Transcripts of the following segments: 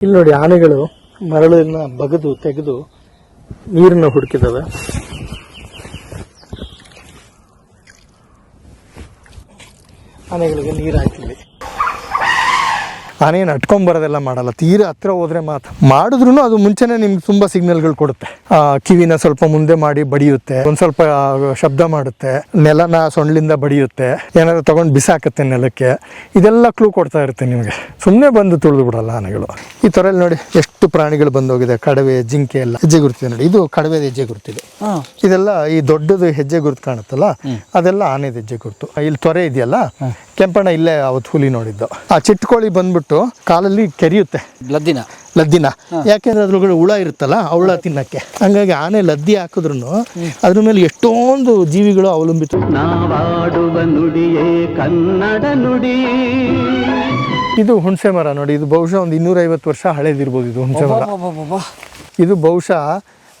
ಇಲ್ಲಿ ನೋಡಿ ಆನೆಗಳು ಮರಳನ್ನ ಬಗೆದು ತೆಗೆದು ನೀರನ್ನು ಹುಡುಕಿದವೆ. ಆನೆಗಳಿಗೆ ನೀರು ಹಾಕಿಲ್ಲಿ ಆನೇನು ಅಟ್ಕೊಂಬರೋದೆಲ್ಲ ಮಾಡಲ್ಲ. ತೀರ ಹತ್ರ ಹೋದ್ರೆ ಮಾತ್ರ. ಮಾಡಿದ್ರು ಅದು ಮುಂಚೆನೆ ನಿಮ್ಗೆ ತುಂಬಾ ಸಿಗ್ನಲ್ಗಳು ಕೊಡುತ್ತೆ. ಆ, ಕಿವಿನ ಸ್ವಲ್ಪ ಮುಂದೆ ಮಾಡಿ ಬಡಿಯುತ್ತೆ. ಒಂದ್ ಸ್ವಲ್ಪ ಶಬ್ದ ಮಾಡುತ್ತೆ. ನೆಲನ ಸೊಂಡ್ಲಿಂದ ಬಡಿಯುತ್ತೆ. ಏನಾದ್ರು ತೊಗೊಂಡು ಬಿಸಾಕತ್ತೆ ನೆಲಕ್ಕೆ. ಇದೆಲ್ಲ ಕ್ಲೂ ಕೊಡ್ತಾ ಇರುತ್ತೆ ನಿಮಗೆ. ಸುಮ್ಮನೆ ಬಂದು ತುಳಿದು ಬಿಡಲ್ಲ ಆನೆಗಳು. ಈ ತರ ನೋಡಿ ಎಷ್ಟು ಪ್ರಾಣಿಗಳು ಬಂದೋಗಿದೆ. ಕಡವೆ ಜಿಂಕೆ ಎಲ್ಲ. ಹೆಜ್ಜೆ ಗುರುತಿದೆ ನೋಡಿ. ಇದು ಕಡವೆ ಹೆಜ್ಜೆ ಗುರುತಿದೆ. ಇದೆಲ್ಲ ಈ ದೊಡ್ಡದು ಹೆಜ್ಜೆ ಗುರುತು ಕಾಣುತ್ತಲ್ಲ? ಅದೆಲ್ಲ ಆನೆದ ಹೆಜ್ಜೆ ಗುರುತು. ಇಲ್ಲಿ ತೊರೆ ಇದೆಯಲ್ಲ? ಕೆಂಪಣ್ಣ ಇಲ್ಲೇ ಅವತ್ತು ಹುಲಿ ನೋಡಿದ್ದು. ಆ ಚಿಟ್ಕೋಳಿ ಬಂದ್ಬಿಟ್ಟು ಕಾಲಲ್ಲಿ ಕೆರಿಯುತ್ತೆ. ಲದ್ದಿನ. ಲದ್ದಿನ. ಯಾಕೆಂದ್ರೆ ಅದ್ರೊಳಗಡೆ ಹುಳ ಇರುತ್ತಲ್ಲ ಆ ಹುಳ ತಿನ್ನಕ್ಕೆ. ಹಂಗಾಗಿ ಆನೆ ಲದ್ದಿ ಹಾಕಿದ್ರು ಅದ್ರ ಮೇಲೆ ಎಷ್ಟೊಂದು ಜೀವಿಗಳು ಅವಲಂಬಿತ ನಾವಾಡುವ ನುಡಿಯೇ ಕನ್ನಡ ನುಡಿ. ಇದು ಹುಣಸೆ ಮರ ನೋಡಿ ಇದು ಬಹುಶಃ ಒಂದು ಇನ್ನೂರೈವತ್ತು ವರ್ಷ ಹಳೇದಿರ್ಬೋದು ಇದು ಹುಣಸೆ ಮರ. ಇದು ಬಹುಶಃ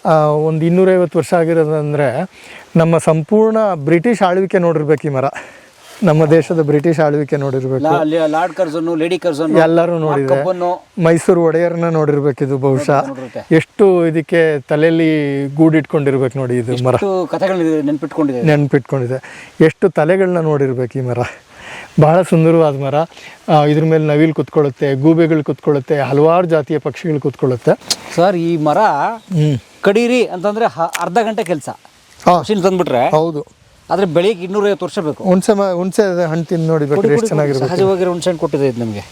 ಆ, ಒಂದು ಇನ್ನೂರೈವತ್ತು ವರ್ಷ ಆಗಿರೋದಂದ್ರೆ ನಮ್ಮ ಸಂಪೂರ್ಣ ಬ್ರಿಟಿಷ್ ಆಳ್ವಿಕೆ ನೋಡಿರ್ಬೇಕು ಈ ಮರ. ನಮ್ಮ ದೇಶದ ಬ್ರಿಟಿಷ್ ಆಳ್ವಿಕೆ ನೋಡಿರ್ಬೇಕು. ಲಾರ್ಡ್ ಕರ್ಸನ್ನು ಲೇಡಿ ಕರ್ಸನ್ ಎಲ್ಲರೂ ನೋಡಿದೆ ಕಬ್ಬನ್ನು. ಮೈಸೂರು ಒಡೆಯರ್ನ ಇದು ಬಹುಶಃ. ಎಷ್ಟು ಇದಕ್ಕೆ ತಲೆಯಲ್ಲಿ ಗೂಡಿಟ್ಕೊಂಡಿರ್ಬೇಕು ನೋಡಿ ಇದು ಮರ. ನೆನ್ಪಿಟ್ಕೊಂಡಿದೆ. ನೆನ್ಪಿಟ್ಕೊಂಡಿದೆ. ಎಷ್ಟು ತಲೆಗಳನ್ನ ನೋಡಿರ್ಬೇಕು ಈ ಮರ. ಬಹಳ ಸುಂದರವಾದ ಮರ. ಇದ್ರ ಮೇಲೆ ನವಿಲು ಕುತ್ಕೊಳ್ಳುತ್ತೆ ಗೂಬೆಗಳು ಕುತ್ಕೊಳ್ಳುತ್ತೆ ಹಲವಾರು ಜಾತಿಯ ಪಕ್ಷಿಗಳು ಕುತ್ಕೊಳ್ಳುತ್ತೆ. ಸರ್ ಈ ಮರ ಕಡಿರಿ ಅಂತಂದ್ರೆ ಅರ್ಧ ಗಂಟೆ ಕೆಲಸ. ತಂದ್ಬಿಟ್ರೆ ಹೌದು. ಆದ್ರೆ ಬೆಳಿಗ್ಗೆ ಇನ್ನೂರೈವತ್ತು ವರ್ಷ ಬೇಕು. ಹುಣ್ಸೆ ಹುಣ್ಸೆ ಹುಣಸೆ ಹಣ್ಣು ತಿಂದು ನೋಡಿ ಎಷ್ಟು ಚೆನ್ನಾಗಿರ್ಬೇಕು. ಸಹಜವಾಗಿರೋ ಹುಣಸೆ ಹಣ್ಣು ಕೊಟ್ಟಿದೆ ಇದು ನಮಗೆ.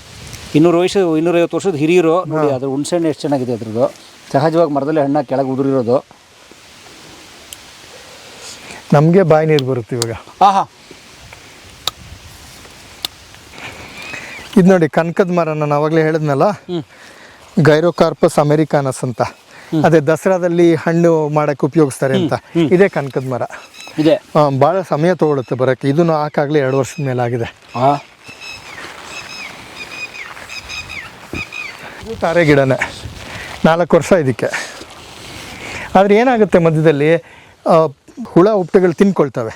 ಇನ್ನೂರು ವಯಸ್ಸು ಇನ್ನೂರೈವತ್ತು ವರ್ಷದ ಹಿರಿಯರು ನೋಡಿ ಅದ್ರ ಹುಣ್ಸೆ ಹಣ್ಣು ಎಷ್ಟು ಚೆನ್ನಾಗಿದೆ ಅದ್ರದ್ದು. ಸಹಜವಾಗಿ ಮರದಲ್ಲಿ ಹಣ್ಣ ಕೆಳಗೆ ಉದುರಿರೋದು. ನಮಗೆ ಬಾಯಿ ನೀರು ಬರುತ್ತೆ ಇವಾಗ. ಆಹಾ. ಇದು ನೋಡಿ ಕನಕದ ಮರ ನಾನು ಅವಾಗಲೇ ಹೇಳಿದ್ನಲ್ಲ ಗೈರೋಕಾರ್ಪಸ್ ಅಮೆರಿಕಾನಸ್ ಅಂತ. ಅದೇ ದಸರಾದಲ್ಲಿ ಹಣ್ಣು ಮಾಡಕ್ಕೆ ಉಪಯೋಗಿಸ್ತಾರೆ ಅಂತ. ಇದೇ ಕನಕದ ಮರ. ಇದೆ. ಭಾಳ ಸಮಯ ತಗೊಳುತ್ತೆ ಬರೋಕ್ಕೆ. ಇದನ್ನು ಹಾಕಾಗಲೇ ಎರಡು ವರ್ಷದ ಮೇಲೆ ಆಗಿದೆ. ಇದು ತಾರೆ ಗಿಡನೇ. ನಾಲ್ಕು ವರ್ಷ ಇದಕ್ಕೆ. ಆದರೆ ಏನಾಗುತ್ತೆ ಮಧ್ಯದಲ್ಲಿ ಹುಳ ಉಪ್ಪುಗಳು ತಿನ್ಕೊಳ್ತವೆ.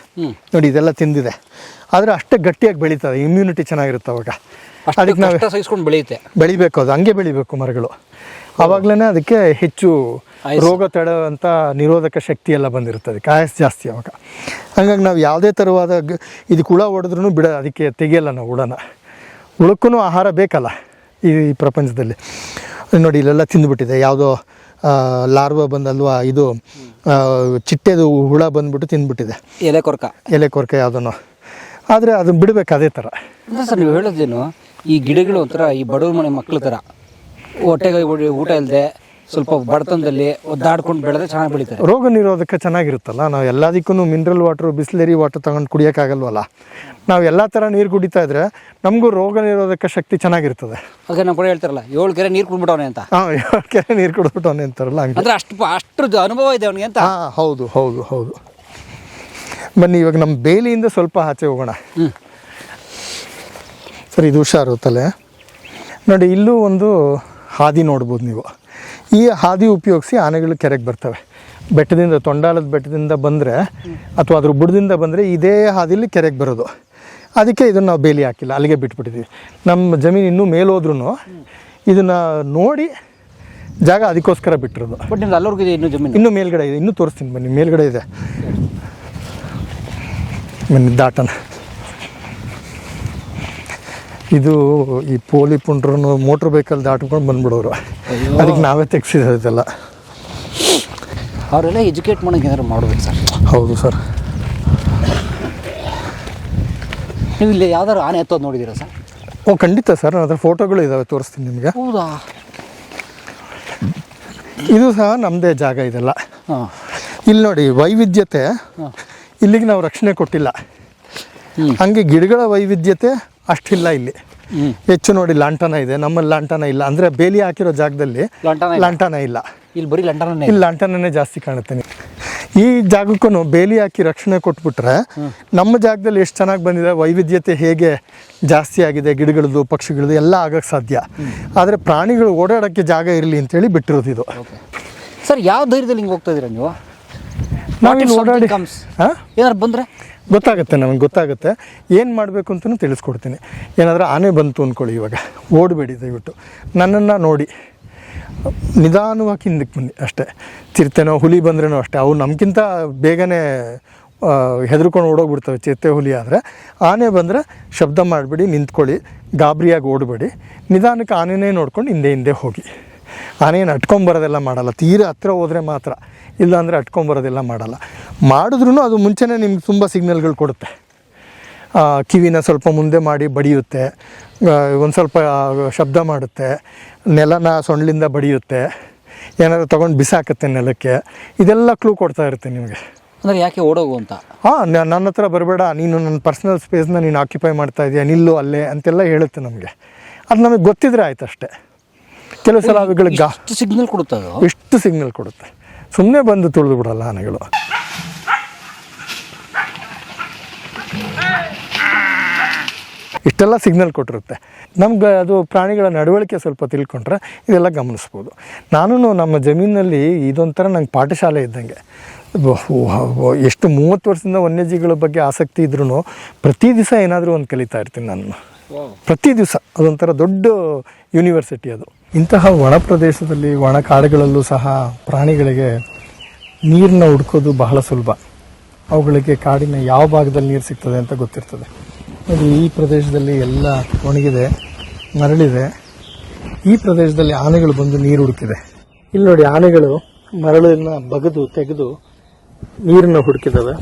ನೋಡಿ ಇದೆಲ್ಲ ತಿಂದಿದೆ. ಆದರೆ ಅಷ್ಟೇ ಗಟ್ಟಿಯಾಗಿ ಬೆಳೀತವೆ ಇಮ್ಯುನಿಟಿ ಚೆನ್ನಾಗಿರುತ್ತೆ ಅವಾಗ. ಅದಕ್ಕೆ ನಾವು ಸಹಿಸ್ಕೊಂಡು ಬೆಳೆಯುತ್ತೆ. ಬೆಳಿಬೇಕು ಅದು ಹಂಗೆ ಬೆಳಿಬೇಕು ಮರಗಳು. ಆವಾಗಲೇ ಅದಕ್ಕೆ ಹೆಚ್ಚು ರೋಗ ತಡೆಯುವಂಥ ನಿರೋಧಕ ಶಕ್ತಿ ಎಲ್ಲ ಬಂದಿರುತ್ತೆ ಅದಕ್ಕೆ ಆಯಸ್ ಜಾಸ್ತಿ ಅವಾಗ. ಹಂಗಾಗಿ ನಾವು ಯಾವುದೇ ಥರವಾದ ಇದಕ್ಕೆ ಹುಳ ಹೊಡೆದ್ರೂ ಬಿಡ ಅದಕ್ಕೆ ತೆಗೆಯಲ್ಲ ನಾವು ಹುಳನ. ಹುಳಕ್ಕೂ ಆಹಾರ ಬೇಕಲ್ಲ ಈ ಪ್ರಪಂಚದಲ್ಲಿ. ನೋಡಿ ಇಲ್ಲೆಲ್ಲ ತಿಂದುಬಿಟ್ಟಿದೆ ಯಾವುದೋ ಲಾರ್ವ ಬಂದಲ್ವಾ ಇದು ಚಿಟ್ಟೆದು ಹುಳ ಬಂದ್ಬಿಟ್ಟು ತಿಂದ್ಬಿಟ್ಟಿದೆ. ಎಲೆ ಕೊರಕ. ಎಲೆ ಕೊರ್ಕ ಯಾವುದನ್ನು ಆದರೆ ಅದನ್ನು ಬಿಡಬೇಕು ಅದೇ ಥರ ಸರ್ ನೀವು ಹೇಳೋದೇನು ಈ ಗಿಡಗಳು ಒಂಥರ ಈ ಬಡವ್ರ ಮನೆ ಮಕ್ಕಳ ಥರ. ಹೊಟ್ಟೆಗೆ ಊಟ- ಇಲ್ಲದೆ ಸ್ವಲ್ಪ ಬಡತನದಲ್ಲಿ ಒದ್ದಾಡ್ಕೊಂಡು ಬೆಳೆದ್ರೆ ಚೆನ್ನಾಗಿ ಬೆಳೀತಾರೆ. ರೋಗ ನಿರೋಧಕ ಚೆನ್ನಾಗಿರುತ್ತಲ್ಲ? ನಾವು ಎಲ್ಲದಕ್ಕೂ ಮಿನರಲ್ ವಾಟ್ರು ಬಿಸ್ಲೇರಿ ವಾಟರ್ ತಗೊಂಡು ಕುಡಿಯೋಕ್ಕಾಗಲ್ವಲ್ಲ? ನಾವು ಎಲ್ಲ ಥರ ನೀರು ಕುಡಿತಾ ಇದ್ರೆ ನಮಗೂ ರೋಗ ನಿರೋಧಕ ಶಕ್ತಿ ಚೆನ್ನಾಗಿರ್ತದೆ. ಅದಕ್ಕೆ ನಮ್ಮ ಕೂಡ ಹೇಳ್ತಾರಲ್ಲ ಏಳು ಕೆರೆ ನೀರು ಕುಡ್ಬಿಟ್ಟವನೆ ಅಂತ. ಹಾಂ ಕೆರೆ ನೀರು ಕುಡಿದ್ಬಿಟ್ಟವನೆ ಅಂತಾರಲ್ಲ ಹಂಗೆ. ಅಂದರೆ ಅಷ್ಟು ಅಷ್ಟ್ರದ್ದು ಅಷ್ಟು ಅನುಭವ ಇದೆ ಅವನಿಗೆ ಅಂತ. ಹಾಂ ಹೌದು ಹೌದು ಹೌದು. ಬನ್ನಿ ಇವಾಗ ನಮ್ಮ ಬೇಲಿಯಿಂದ ಸ್ವಲ್ಪ ಆಚೆ ಹೋಗೋಣ. ಹ್ಞೂ ಸರಿ ಇದು ಹುಷಾರು ತಲೆ ನೋಡಿ ಇಲ್ಲೂ ಒಂದು ಹಾದಿ ನೋಡ್ಬೋದು ನೀವು. ಈ ಹಾದಿ ಉಪಯೋಗಿಸಿ ಆನೆಗಳು ಕೆರೆಗೆ ಬರ್ತವೆ. ಬೆಟ್ಟದಿಂದ ತೊಂಡಾಲದ ಬೆಟ್ಟದಿಂದ ಬಂದರೆ ಅಥವಾ ಅದ್ರ ಬುಡದಿಂದ ಬಂದರೆ ಇದೇ ಹಾದಿಲಿ ಕೆರೆಗೆ ಬರೋದು. ಅದಕ್ಕೆ ಇದನ್ನು ನಾವು ಬೇಲಿ ಹಾಕಿಲ್ಲ ಅಲ್ಲಿಗೆ ಬಿಟ್ಬಿಟ್ಟಿದ್ದೀವಿ ನಮ್ಮ ಜಮೀನು ಇನ್ನೂ ಮೇಲೋದ್ರೂ ಇದನ್ನು ನೋಡಿ ಜಾಗ ಅದಕ್ಕೋಸ್ಕರ ಬಿಟ್ಟಿರೋದು. ಬಟ್ ನಿಮ್ದು ಅಲ್ಲವರೆಗೂ ಇದೆ ಇನ್ನೂ ಜಮೀನು? ಇನ್ನೂ ಮೇಲ್ಗಡೆ ಇದೆ ಇನ್ನೂ ತೋರಿಸ್ತೀನಿ ಬನ್ನಿ ಮೇಲ್ಗಡೆ ಇದೆ. ಬನ್ನಿ ದಾಟನ ಇದು ಈ ಪೋಲಿ ಪುಂಡ್ರನ್ನು ಮೋಟ್ರ್ ಬೈಕಲ್ಲಿ ದಾಟ್ಕೊಂಡು ಬಂದ್ಬಿಡೋರು. ಅದಕ್ಕೆ ನಾವೇ ತೆಗ್ಸಿದ್ರು ಇದೆಲ್ಲ ಅವರೆಲ್ಲ ಎಜುಕೇಟ್ ಮಾಡೋಕೆ ಏನಾದ್ರು ಮಾಡ್ಬೇಕು ಸರ್? ಹೌದು ಸರ್. ನೀವು ಇಲ್ಲಿ ಯಾವ್ದಾರು ಆನೆ ಎತ್ತೋದು ನೋಡಿದ್ದೀರಾ ಸರ್? ಓ ಖಂಡಿತ ಸರ್. ಅದ್ರ ಫೋಟೋಗಳು ಇದಾವೆ ತೋರಿಸ್ತೀನಿ ನಿಮಗೆ. ಹೌದಾ? ಇದು ಸಹ ನಮ್ಮದೇ ಜಾಗ ಇದೆಲ್ಲ. ಹಾಂ. ಇಲ್ಲಿ ನೋಡಿ ವೈವಿಧ್ಯತೆ ಇಲ್ಲಿಗೆ ನಾವು ರಕ್ಷಣೆ ಕೊಟ್ಟಿಲ್ಲ. ಹಂಗೆ ಗಿಡಗಳ ವೈವಿಧ್ಯತೆ ಅಷ್ಟಿಲ್ಲ ಇಲ್ಲಿ. ಹೆಚ್ಚು ನೋಡಿ ಲಾಂಟನ ಇದೆ. ನಮ್ಮಲ್ಲಿ ಲಾಂಟನ ಇಲ್ಲ. ಅಂದ್ರೆ ಬೇಲಿ ಹಾಕಿರೋ ಜಾಗದಲ್ಲಿ ಲಂಟನ ಇಲ್ಲ. ಇಲ್ಲಿ. ಬರೀ ಲಂಟನ ಇಲ್ಲಿ ಲಾಂಟನೇ ಜಾಸ್ತಿ ಕಾಣುತ್ತೆ ಈ ಜಾಗಕ್ಕೂ ಬೇಲಿ ಹಾಕಿ ರಕ್ಷಣೆ ಕೊಟ್ಬಿಟ್ರೆ ನಮ್ಮ ಜಾಗದಲ್ಲಿ ಎಷ್ಟು ಚೆನ್ನಾಗಿ ಬಂದಿದೆ ವೈವಿಧ್ಯತೆ ಹೇಗೆ ಜಾಸ್ತಿ ಆಗಿದೆ ಗಿಡಗಳದ್ದು ಪಕ್ಷಿಗಳದ್ದು ಎಲ್ಲ ಆಗಕ್ಕೆ ಸಾಧ್ಯ. ಆದರೆ ಪ್ರಾಣಿಗಳು ಓಡಾಡೋಕ್ಕೆ ಜಾಗ ಇರಲಿ ಅಂತೇಳಿ ಬಿಟ್ಟಿರೋದು ಇದು. ಸರ್ ಯಾವ ಧೈರ್ಯದಲ್ಲಿ ಹಿಂಗೆ ಹೋಗ್ತಾ ಇದ್ದೀರಾ ನೀವು? ನಾವಿಲ್ಲಿ ಓಡಾಡಿ ಏನಾರು ಬಂದರೆ? ಗೊತ್ತಾಗುತ್ತೆ ನಮಗೆ ಗೊತ್ತಾಗುತ್ತೆ. ಏನು ಮಾಡಬೇಕು ಅಂತಲೂ ತಿಳಿಸ್ಕೊಡ್ತೀನಿ. ಏನಾದರೂ ಆನೆ ಬಂತು ಅಂದ್ಕೊಳ್ಳಿ ಇವಾಗ. ಓಡಬೇಡಿ ದಯವಿಟ್ಟು. ನನ್ನನ್ನು ನೋಡಿ. ನಿಧಾನವಾಗಿ ಹಿಂದಕ್ಕೆ ಬನ್ನಿ ಅಷ್ಟೇ. ಚಿರತೆನೋ ಹುಲಿ ಬಂದ್ರೇನೋ ಅಷ್ಟೇ. ಅವು ನಮಗಿಂತ ಬೇಗನೆ ಹೆದರ್ಕೊಂಡು ಓಡೋಗ್ಬಿಡ್ತವೆ ಚಿರತೆ ಹುಲಿ ಆದರೆ. ಆನೆ ಬಂದರೆ ಶಬ್ದ ಮಾಡಿಬಿಡಿ ನಿಂತ್ಕೊಳ್ಳಿ ಗಾಬರಿಯಾಗಿ ಓಡಬೇಡಿ. ನಿಧಾನಕ್ಕೆ ಆನೆನೇ ನೋಡ್ಕೊಂಡು ಹಿಂದೆ ಹಿಂದೆ ಹೋಗಿ. ಆನೆಯನ್ನು ಅಟ್ಕೊಂಬರೋದೆಲ್ಲ ಮಾಡಲ್ಲ. ತೀರ ಹತ್ರ ಹೋದರೆ ಮಾತ್ರ. ಇಲ್ಲಾಂದರೆ ಅಟ್ಕೊಂಬರೋದೆಲ್ಲ ಮಾಡಲ್ಲ. ಮಾಡಿದ್ರೂ ಅದು ಮುಂಚೆನೇ ನಿಮ್ಗೆ ತುಂಬ ಸಿಗ್ನಲ್ಗಳು ಕೊಡುತ್ತೆ. ಕಿವಿನ ಸ್ವಲ್ಪ ಮುಂದೆ ಮಾಡಿ ಬಡಿಯುತ್ತೆ. ಒಂದು ಸ್ವಲ್ಪ ಶಬ್ದ ಮಾಡುತ್ತೆ. ನೆಲನ ಸೊಂಡ್ಲಿಂದ ಬಡಿಯುತ್ತೆ. ಏನಾದರೂ ತೊಗೊಂಡು ಬಿಸಾಕತ್ತೆ ನೆಲಕ್ಕೆ. ಇದೆಲ್ಲ ಕ್ಲೂ ಕೊಡ್ತಾ ಇರುತ್ತೆ ನಿಮಗೆ. ಅಂದರೆ ಯಾಕೆ ಓಡೋಗು ಅಂತ? ಹಾಂ ನನ್ನ ಹತ್ರ ಬರಬೇಡ. ನೀನು ನನ್ನ ಪರ್ಸ್ನಲ್ ಸ್ಪೇಸ್ನ ನೀನು ಆಕ್ಯುಪೈ ಮಾಡ್ತಾ ಇದೆಯಾ? ನಿಲ್ಲು ಅಲ್ಲೇ ಅಂತೆಲ್ಲ ಹೇಳುತ್ತೆ ನಮಗೆ. ಅದು ನಮಗೆ ಗೊತ್ತಿದ್ರೆ ಆಯ್ತು ಅಷ್ಟೇ ಕೆಲವು ಸಲ ಅವುಗಳಿಗೆ ಗಾ ಸಿಗ್ನಲ್ ಕೊಡುತ್ತೆ ಎಷ್ಟು ಸಿಗ್ನಲ್ ಕೊಡುತ್ತೆ. ಸುಮ್ಮನೆ ಬಂದು ತುಳಿದು ಬಿಡಲ್ಲ ಆನೆಗಳು. ಇಷ್ಟೆಲ್ಲ ಸಿಗ್ನಲ್ ಕೊಟ್ಟಿರುತ್ತೆ. ನಮ್ಗೆ ಅದು ಪ್ರಾಣಿಗಳ ನಡವಳಿಕೆ ಸ್ವಲ್ಪ ತಿಳ್ಕೊಂಡ್ರೆ ಇದೆಲ್ಲ ಗಮನಿಸ್ಬೋದು. ನಾನು ನಮ್ಮ ಜಮೀನಲ್ಲಿ ಇದೊಂಥರ ನಂಗೆ ಪಾಠಶಾಲೆ ಇದ್ದಂಗೆ. ಎಷ್ಟು ಮೂವತ್ತು ವರ್ಷದಿಂದ ವನ್ಯಜೀವಿಗಳ ಬಗ್ಗೆ ಆಸಕ್ತಿ ಇದ್ರೂ ಪ್ರತಿ ದಿವಸ ಏನಾದರೂ ಒಂದು ಕಲಿತಾ ಇರ್ತೀನಿ ನಾನು. ಪ್ರತಿ ದಿವಸ. ಅದೊಂಥರ ದೊಡ್ಡ ಯೂನಿವರ್ಸಿಟಿ ಅದು. ಇಂತಹ ಒಣ ಪ್ರದೇಶದಲ್ಲಿ ಒಣ ಕಾಡುಗಳಲ್ಲೂ ಸಹ ಪ್ರಾಣಿಗಳಿಗೆ ನೀರನ್ನ ಹುಡ್ಕೋದು ಬಹಳ ಸುಲಭ. ಅವುಗಳಿಗೆ ಕಾಡಿನ ಯಾವ ಭಾಗದಲ್ಲಿ ನೀರು ಸಿಗ್ತದೆ ಅಂತ ಗೊತ್ತಿರ್ತದೆ. ನೋಡಿ, ಈ ಪ್ರದೇಶದಲ್ಲಿ ಎಲ್ಲ ಒಣಗಿದೆ, ಮರಳಿದೆ. ಈ ಪ್ರದೇಶದಲ್ಲಿ ಆನೆಗಳು ಬಂದು ನೀರು ಹುಡುಕಿದೆ. ಇಲ್ಲಿ ನೋಡಿ, ಆನೆಗಳು ಮರಳನ್ನ ಬಗೆದು, ತೆಗೆದು ನೀರನ್ನು ಹುಡುಕಿದವೆ.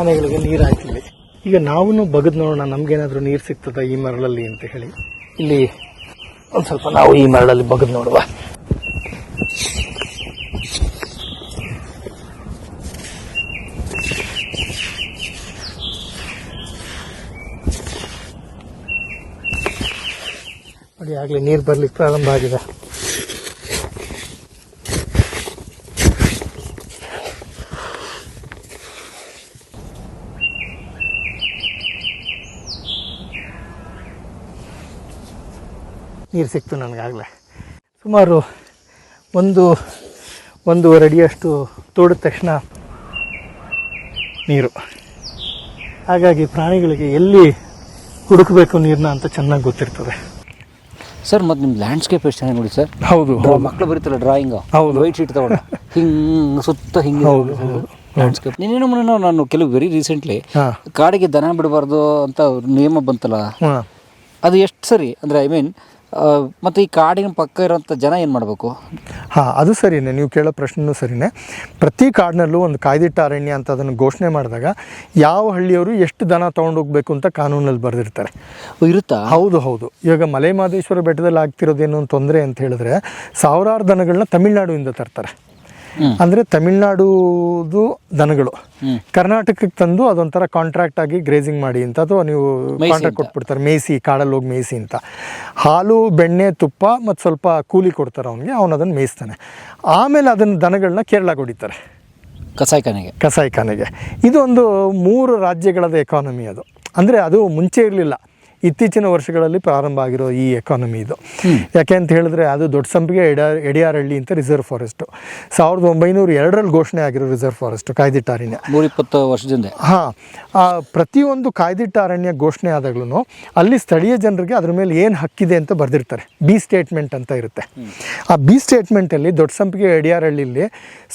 ಆನೆಗಳಿಗೆ ನೀರು ಹಾಕಿಲ್ಲಿ ಈಗ ನಾವು ಬಗದ್ ನೋಡೋಣ, ನಮ್ಗೇನಾದ್ರೂ ನೀರು ಸಿಗ್ತದ ಈ ಮರಳಲ್ಲಿ ಅಂತ ಹೇಳಿ. ಇಲ್ಲಿ ಒಂದ್ ಸ್ವಲ್ಪ ನಾವು ಈ ಮರಳಲ್ಲಿ ಬಗದ್ ನೋಡುವ. ನೋಡಿ, ಆಗ್ಲಿ ನೀರು ಬರ್ಲಿಕ್ಕೆ ಪ್ರಾರಂಭ ಆಗಿದೆ. ನೀರು ಸಿಕ್ತು ನನಗಾಗಲೇ. ಸುಮಾರು ಒಂದು ಒಂದೂವರೆ ಅಡಿಯಷ್ಟು ತೋಡಿದ ತಕ್ಷಣ ನೀರು. ಹಾಗಾಗಿ ಪ್ರಾಣಿಗಳಿಗೆ ಎಲ್ಲಿ ಹುಡುಕಬೇಕು ನೀರನ್ನ ಅಂತ ಚೆನ್ನಾಗಿ ಗೊತ್ತಿರ್ತದೆ. ಸರ್ ಮತ್ತು ನಿಮ್ಮ ಲ್ಯಾಂಡ್ಸ್ಕೇಪ್ ಎಷ್ಟು ಚೆನ್ನಾಗಿ ನೋಡಿ ಸರ್? ಹೌದು ಮಕ್ಕಳು ಬರೀತಲ್ಲ ಡ್ರಾಯಿಂಗ್ ಹೌದು. ವೈಟ್ ಶೀಟ್ ತಗೊಂಡು. ಹಿಂಗೆ ಸುತ್ತ ಹಿಂಗೆ ಹೌದು. ಲ್ಯಾಂಡ್ಸ್ಕೇಪ್ ನಿನ್ನೇನು ಮೊನ್ನೆ ನಾನು ಕೆಲವು ವೆರಿ ರೀಸೆಂಟ್ಲಿ ಕಾಡಿಗೆ ದನ ಬಿಡಬಾರ್ದು ಅಂತ ನಿಯಮ ಬಂತಲ್ಲ? ಅದು ಎಷ್ಟು ಸರಿ? ಅಂದರೆ ಐ ಮೀನ್ ಮತ್ತು ಈ ಕಾಡಿನ ಪಕ್ಕ ಇರೋಂಥ ಜನ ಏನು ಮಾಡಬೇಕು? ಹಾಂ ಅದು ಸರಿನೇ. ನೀವು ಕೇಳೋ ಪ್ರಶ್ನೆನೂ ಸರಿನೇ. ಪ್ರತಿ ಕಾಡಿನಲ್ಲೂ ಒಂದು ಕಾಯ್ದಿಟ್ಟ ಅರಣ್ಯ ಅಂತ ಅದನ್ನು ಘೋಷಣೆ ಮಾಡಿದಾಗ ಯಾವ ಹಳ್ಳಿಯವರು ಎಷ್ಟು ದನ ಹೋಗಬೇಕು ಅಂತ ಕಾನೂನಲ್ಲಿ ಬರೆದಿರ್ತಾರೆ. ಇರುತ್ತಾ? ಹೌದು ಹೌದು. ಇವಾಗ ಮಲೆ ಮಹದೇಶ್ವರ ಬೆಟ್ಟದಲ್ಲಿ ಆಗ್ತಿರೋದೇನು ಒಂದು ತೊಂದರೆ ಅಂತ ಹೇಳಿದ್ರೆ ಸಾವಿರಾರು ದನಗಳನ್ನ ತಮಿಳ್ನಾಡುವಿಂದ ತರ್ತಾರೆ. ಅಂದರೆ ತಮಿಳ್ನಾಡುದು ದನಗಳು. ಕರ್ನಾಟಕಕ್ಕೆ ತಂದು ಅದೊಂಥರ ಕಾಂಟ್ರಾಕ್ಟ್ ಆಗಿ ಗ್ರೇಸಿಂಗ್ ಮಾಡಿ ಅಂತ ಅಥವಾ ನೀವು ಕಾಂಟ್ರಾಕ್ಟ್. ಕೊಟ್ಬಿಡ್ತಾರೆ ಮೇಯಿಸಿ ಕಾಡಲ್ಲಿ ಹೋಗಿ ಮೇಸಿ ಅಂತ. ಹಾಲು ಬೆಣ್ಣೆ ತುಪ್ಪ ಮತ್ತು ಸ್ವಲ್ಪ ಕೂಲಿ ಕೊಡ್ತಾರೆ ಅವನಿಗೆ ಅವನು ಅದನ್ನು ಮೇಯಿಸ್ತಾನೆ. ಆಮೇಲೆ ಅದನ್ನು ದನಗಳನ್ನ ಕೇರಳಕ್ಕೆ ಹೊಡಿತಾರೆ. ಕಸಾಯಿಖಾನೆಗೆ. ಕಸಾಯಿಖಾನೆಗೆ. ಇದೊಂದು ಮೂರು ರಾಜ್ಯಗಳದ ಎಕಾನಮಿ ಅದು. ಅಂದರೆ ಅದು ಮುಂಚೆ ಇರಲಿಲ್ಲ. ಇತ್ತೀಚಿನ ವರ್ಷಗಳಲ್ಲಿ ಪ್ರಾರಂಭ ಆಗಿರೋ ಈ ಎಕಾನಮಿ ಇದು. ಯಾಕೆ ಅಂತ ಹೇಳಿದ್ರೆ ಅದು ದೊಡ್ಡ ಸಂಪಿಗೆ ಎಡ ಎಡಿಯಾರಳ್ಳಿ ಅಂತ ರಿಸರ್ವ್ ಫಾರೆಸ್ಟು ಸಾವಿರದ ಒಂಬೈನೂರ ಎರಡರಲ್ಲಿ ಘೋಷಣೆ ಆಗಿರೋ ರಿಸರ್ವ್ ಫಾರೆಸ್ಟ್ ಕಾಯ್ದಿಟ್ಟ ಅರಣ್ಯ ನೂರಿಪ್ಪತ್ತು ವರ್ಷದಿಂದ. ಹಾಂ ಪ್ರತಿಯೊಂದು ಕಾಯ್ದಿಟ್ಟ ಅರಣ್ಯ ಘೋಷಣೆ ಆದಾಗ್ಲೂ ಅಲ್ಲಿ ಸ್ಥಳೀಯ ಜನರಿಗೆ ಅದ್ರ ಮೇಲೆ ಏನು ಹಕ್ಕಿದೆ ಅಂತ ಬರೆದಿರ್ತಾರೆ. ಬಿ ಸ್ಟೇಟ್ಮೆಂಟ್ ಅಂತ ಇರುತ್ತೆ. ಆ ಬಿ ಸ್ಟೇಟ್ಮೆಂಟಲ್ಲಿ ದೊಡ್ಡ ಸಂಪಿಗೆ ಎಡಿಯಾರಳ್ಳಿಲಿ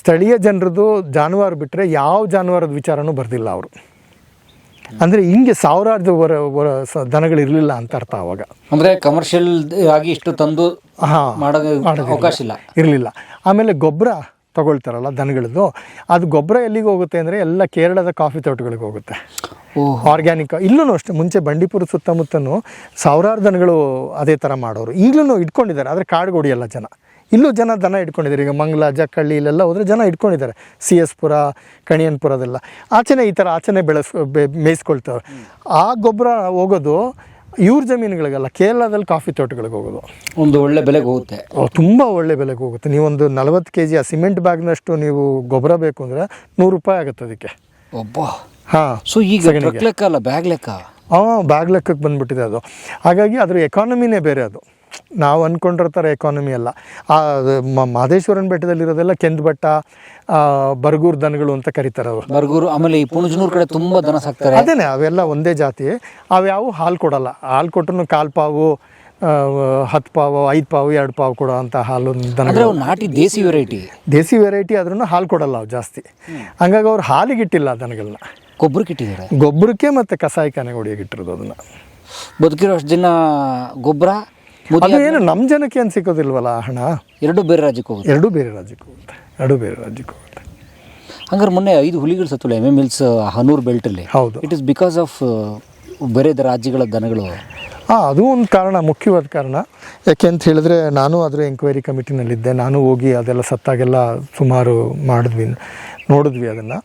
ಸ್ಥಳೀಯ ಜನರದು ಜಾನುವಾರು ಬಿಟ್ಟರೆ ಯಾವ ಜಾನುವಾರದ ವಿಚಾರನೂ ಬರೆದಿಲ್ಲ ಅವರು. ಅಂದರೆ ಹಿಂಗೆ ಸಾವಿರಾರು ವರ ವರ ಸ- ದನಗಳಿರಲಿಲ್ಲ ಅಂತ ಅರ್ಥ ಅವಾಗ. ಅಂದ್ರೆ ಕಮರ್ಷಿಯಲ್ ಆಗಿ ಇಷ್ಟು ತಂದು ಹಾಂ ಅವಕಾಶ ಇಲ್ಲ. ಇರಲಿಲ್ಲ. ಆಮೇಲೆ ಗೊಬ್ಬರ ತಗೊಳ್ತಾರಲ್ಲ ದನಗಳದ್ದು ಅದು ಗೊಬ್ಬರ ಎಲ್ಲಿಗೆ ಹೋಗುತ್ತೆ ಅಂದರೆ ಎಲ್ಲ ಕೇರಳದ ಕಾಫಿ ತೋಟಗಳಿಗೆ ಹೋಗುತ್ತೆ. ಆರ್ಗ್ಯಾನಿಕ್ ಇಲ್ಲೂ ಅಷ್ಟೇ ಮುಂಚೆ ಬಂಡೀಪುರ ಸುತ್ತಮುತ್ತನೂ ಸಾವಿರಾರು ದನಗಳು ಅದೇ ಥರ ಮಾಡೋರು. ಈಗಲೂ ಇಟ್ಕೊಂಡಿದ್ದಾರೆ ಆದರೆ ಕಾಡುಗೋಡಿ ಎಲ್ಲ ಜನ. ಇಲ್ಲೂ ಜನ ದನ ಇಟ್ಕೊಂಡಿದ್ದಾರೆ ಈಗ ಮಂಗ್ಲ ಜಕ್ಕಳ್ಳಿ ಇಲ್ಲೆಲ್ಲ ಹೋದರೆ ಜನ ಇಟ್ಕೊಂಡಿದ್ದಾರೆ ಸಿ ಎಸ್ ಪುರ ಕಣಿಯನ್ಪುರದೆಲ್ಲ. ಆಚೆನೆ ಈ ಥರ ಆಚೆನೆ ಬೆಳೆಸ್ ಮೇಯಿಸ್ಕೊಳ್ತಾರೆ ಆ ಗೊಬ್ಬರ ಹೋಗೋದು ಇವ್ರ ಜಮೀನುಗಳಿಗಲ್ಲ ಕೇರಳದಲ್ಲಿ ಕಾಫಿ ತೋಟಗಳಿಗೆ ಹೋಗೋದು. ಒಂದು ಒಳ್ಳೆ ಬೆಲೆಗೆ ಹೋಗುತ್ತೆ. ತುಂಬ ಒಳ್ಳೆ ಬೆಲೆಗೆ ಹೋಗುತ್ತೆ. ನೀವೊಂದು ನಲವತ್ತು ಕೆ ಜಿ ಆ ಸಿಮೆಂಟ್ ಬ್ಯಾಗ್ನಷ್ಟು ನೀವು ಗೊಬ್ಬರ ಬೇಕು ಅಂದರೆ ನೂರು ರೂಪಾಯಿ ಆಗುತ್ತೆ ಅದಕ್ಕೆ. ಒಬ್ಬ? ಹಾಂ ಸೊ ಈಗ ಲೆಕ್ಕ ಅಲ್ಲ ಬ್ಯಾಗ್ ಲೆಕ್ಕ? ಹಾಂ ಬ್ಯಾಗ್ ಲೆಕ್ಕಕ್ಕೆ ಬಂದ್ಬಿಟ್ಟಿದೆ ಅದು. ಹಾಗಾಗಿ ಅದ್ರ ಎಕಾನಮಿನೇ ಬೇರೆ ಅದು. ನಾವು ಅಂದ್ಕೊಂಡಿರೋ ಥರ ಎಕಾನಮಿ ಅಲ್ಲ ಆ ಮ- ಮಾದೇಶ್ವರನ ಬೆಟ್ಟದಲ್ಲಿರೋದೆಲ್ಲ ಕೆಂದು ಬೆಟ್ಟ ಬರಗೂರು ದನಗಳು ಅಂತ ಕರೀತಾರೆ ಅವರು. ಬರ್ಗೂರು ಆಮೇಲೆ ಈ ಪುಣಜನೂರು ಕಡೆ ತುಂಬ ದನ ಸಾಕ್ತಾರೆ. ಅದೇನೆ ಅವೆಲ್ಲ ಒಂದೇ ಜಾತಿ. ಅವ್ಯಾವು ಹಾಲು ಕೊಡಲ್ಲ. ಹಾಲು ಕೊಟ್ಟರು ಕಾಲು ಪಾವು ಹತ್ತು ಪಾವು ಐದು ಪಾವು ಎರಡು ಪಾವು ಕೊಡೋ ಅಂತ ಹಾಲು ನಾಟಿ ದೇಸಿ ವೆರೈಟಿ ದೇಸಿ ವೆರೈಟಿ ಆದ್ರೂ ಹಾಲು ಕೊಡಲ್ಲ ಅವು ಜಾಸ್ತಿ. ಹಂಗಾಗಿ ಅವ್ರು ಹಾಲಿಗಿಟ್ಟಿಲ್ಲ ದನಗಳನ್ನ ಗೊಬ್ಬರಕ್ಕೆ ಇಟ್ಟಿದ್ದಾರೆ. ಗೊಬ್ಬರಕ್ಕೆ ಮತ್ತು ಕಸಾಯಿಖಾನೆಗೆ ಹೊಡಿಯಾಗಿಟ್ಟಿರೋದು ಅದನ್ನು. ಬದುಕಿರೋ ಅಷ್ಟು ದಿನ ಗೊಬ್ಬರ ಅದು ಏನು ನಮ್ಮ ಜನಕ್ಕೆ ಏನು ಸಿಕ್ಕೋದಿಲ್ವಲ್ಲ ಹಣ? ಎರಡು ಬೇರೆ ರಾಜ್ಯಕ್ಕೆ ಹೋಗುತ್ತೆ. ಎರಡೂ ಬೇರೆ ರಾಜ್ಯಕ್ಕೆ ಹೋಗುತ್ತೆ. ಎರಡೂ ಬೇರೆ ರಾಜ್ಯಕ್ಕೆ ಹೋಗುತ್ತೆ. ಹಂಗಾರೆ ಮೊನ್ನೆ ಐದು ಹುಲಿಗಳು ಸತ್ತುಲ್ಲ ಎಂ ಎಂ ಎಲ್ಸ್ ಹನೂರು ಬೆಲ್ಟಲ್ಲಿ ಹೌದು. ಇಟ್ ಇಸ್ ಬಿಕಾಸ್ ಆಫ್ ಬೇರೆ ರಾಜ್ಯಗಳ ದನಗಳು. ಹಾಂ ಅದು ಒಂದು ಕಾರಣ ಮುಖ್ಯವಾದ ಕಾರಣ. ಯಾಕೆ ಅಂತ ಹೇಳಿದ್ರೆ ನಾನು ಅದರ ಎಂಕ್ವೈರಿ ಕಮಿಟಿನಲ್ಲಿದ್ದೆ ನಾನು ಹೋಗಿ ಅದೆಲ್ಲ ಸತ್ತಾಗೆಲ್ಲ ಸುಮಾರು ಮಾಡಿದ್ವಿ ನೋಡಿದ್ವಿ ಅದನ್ನು.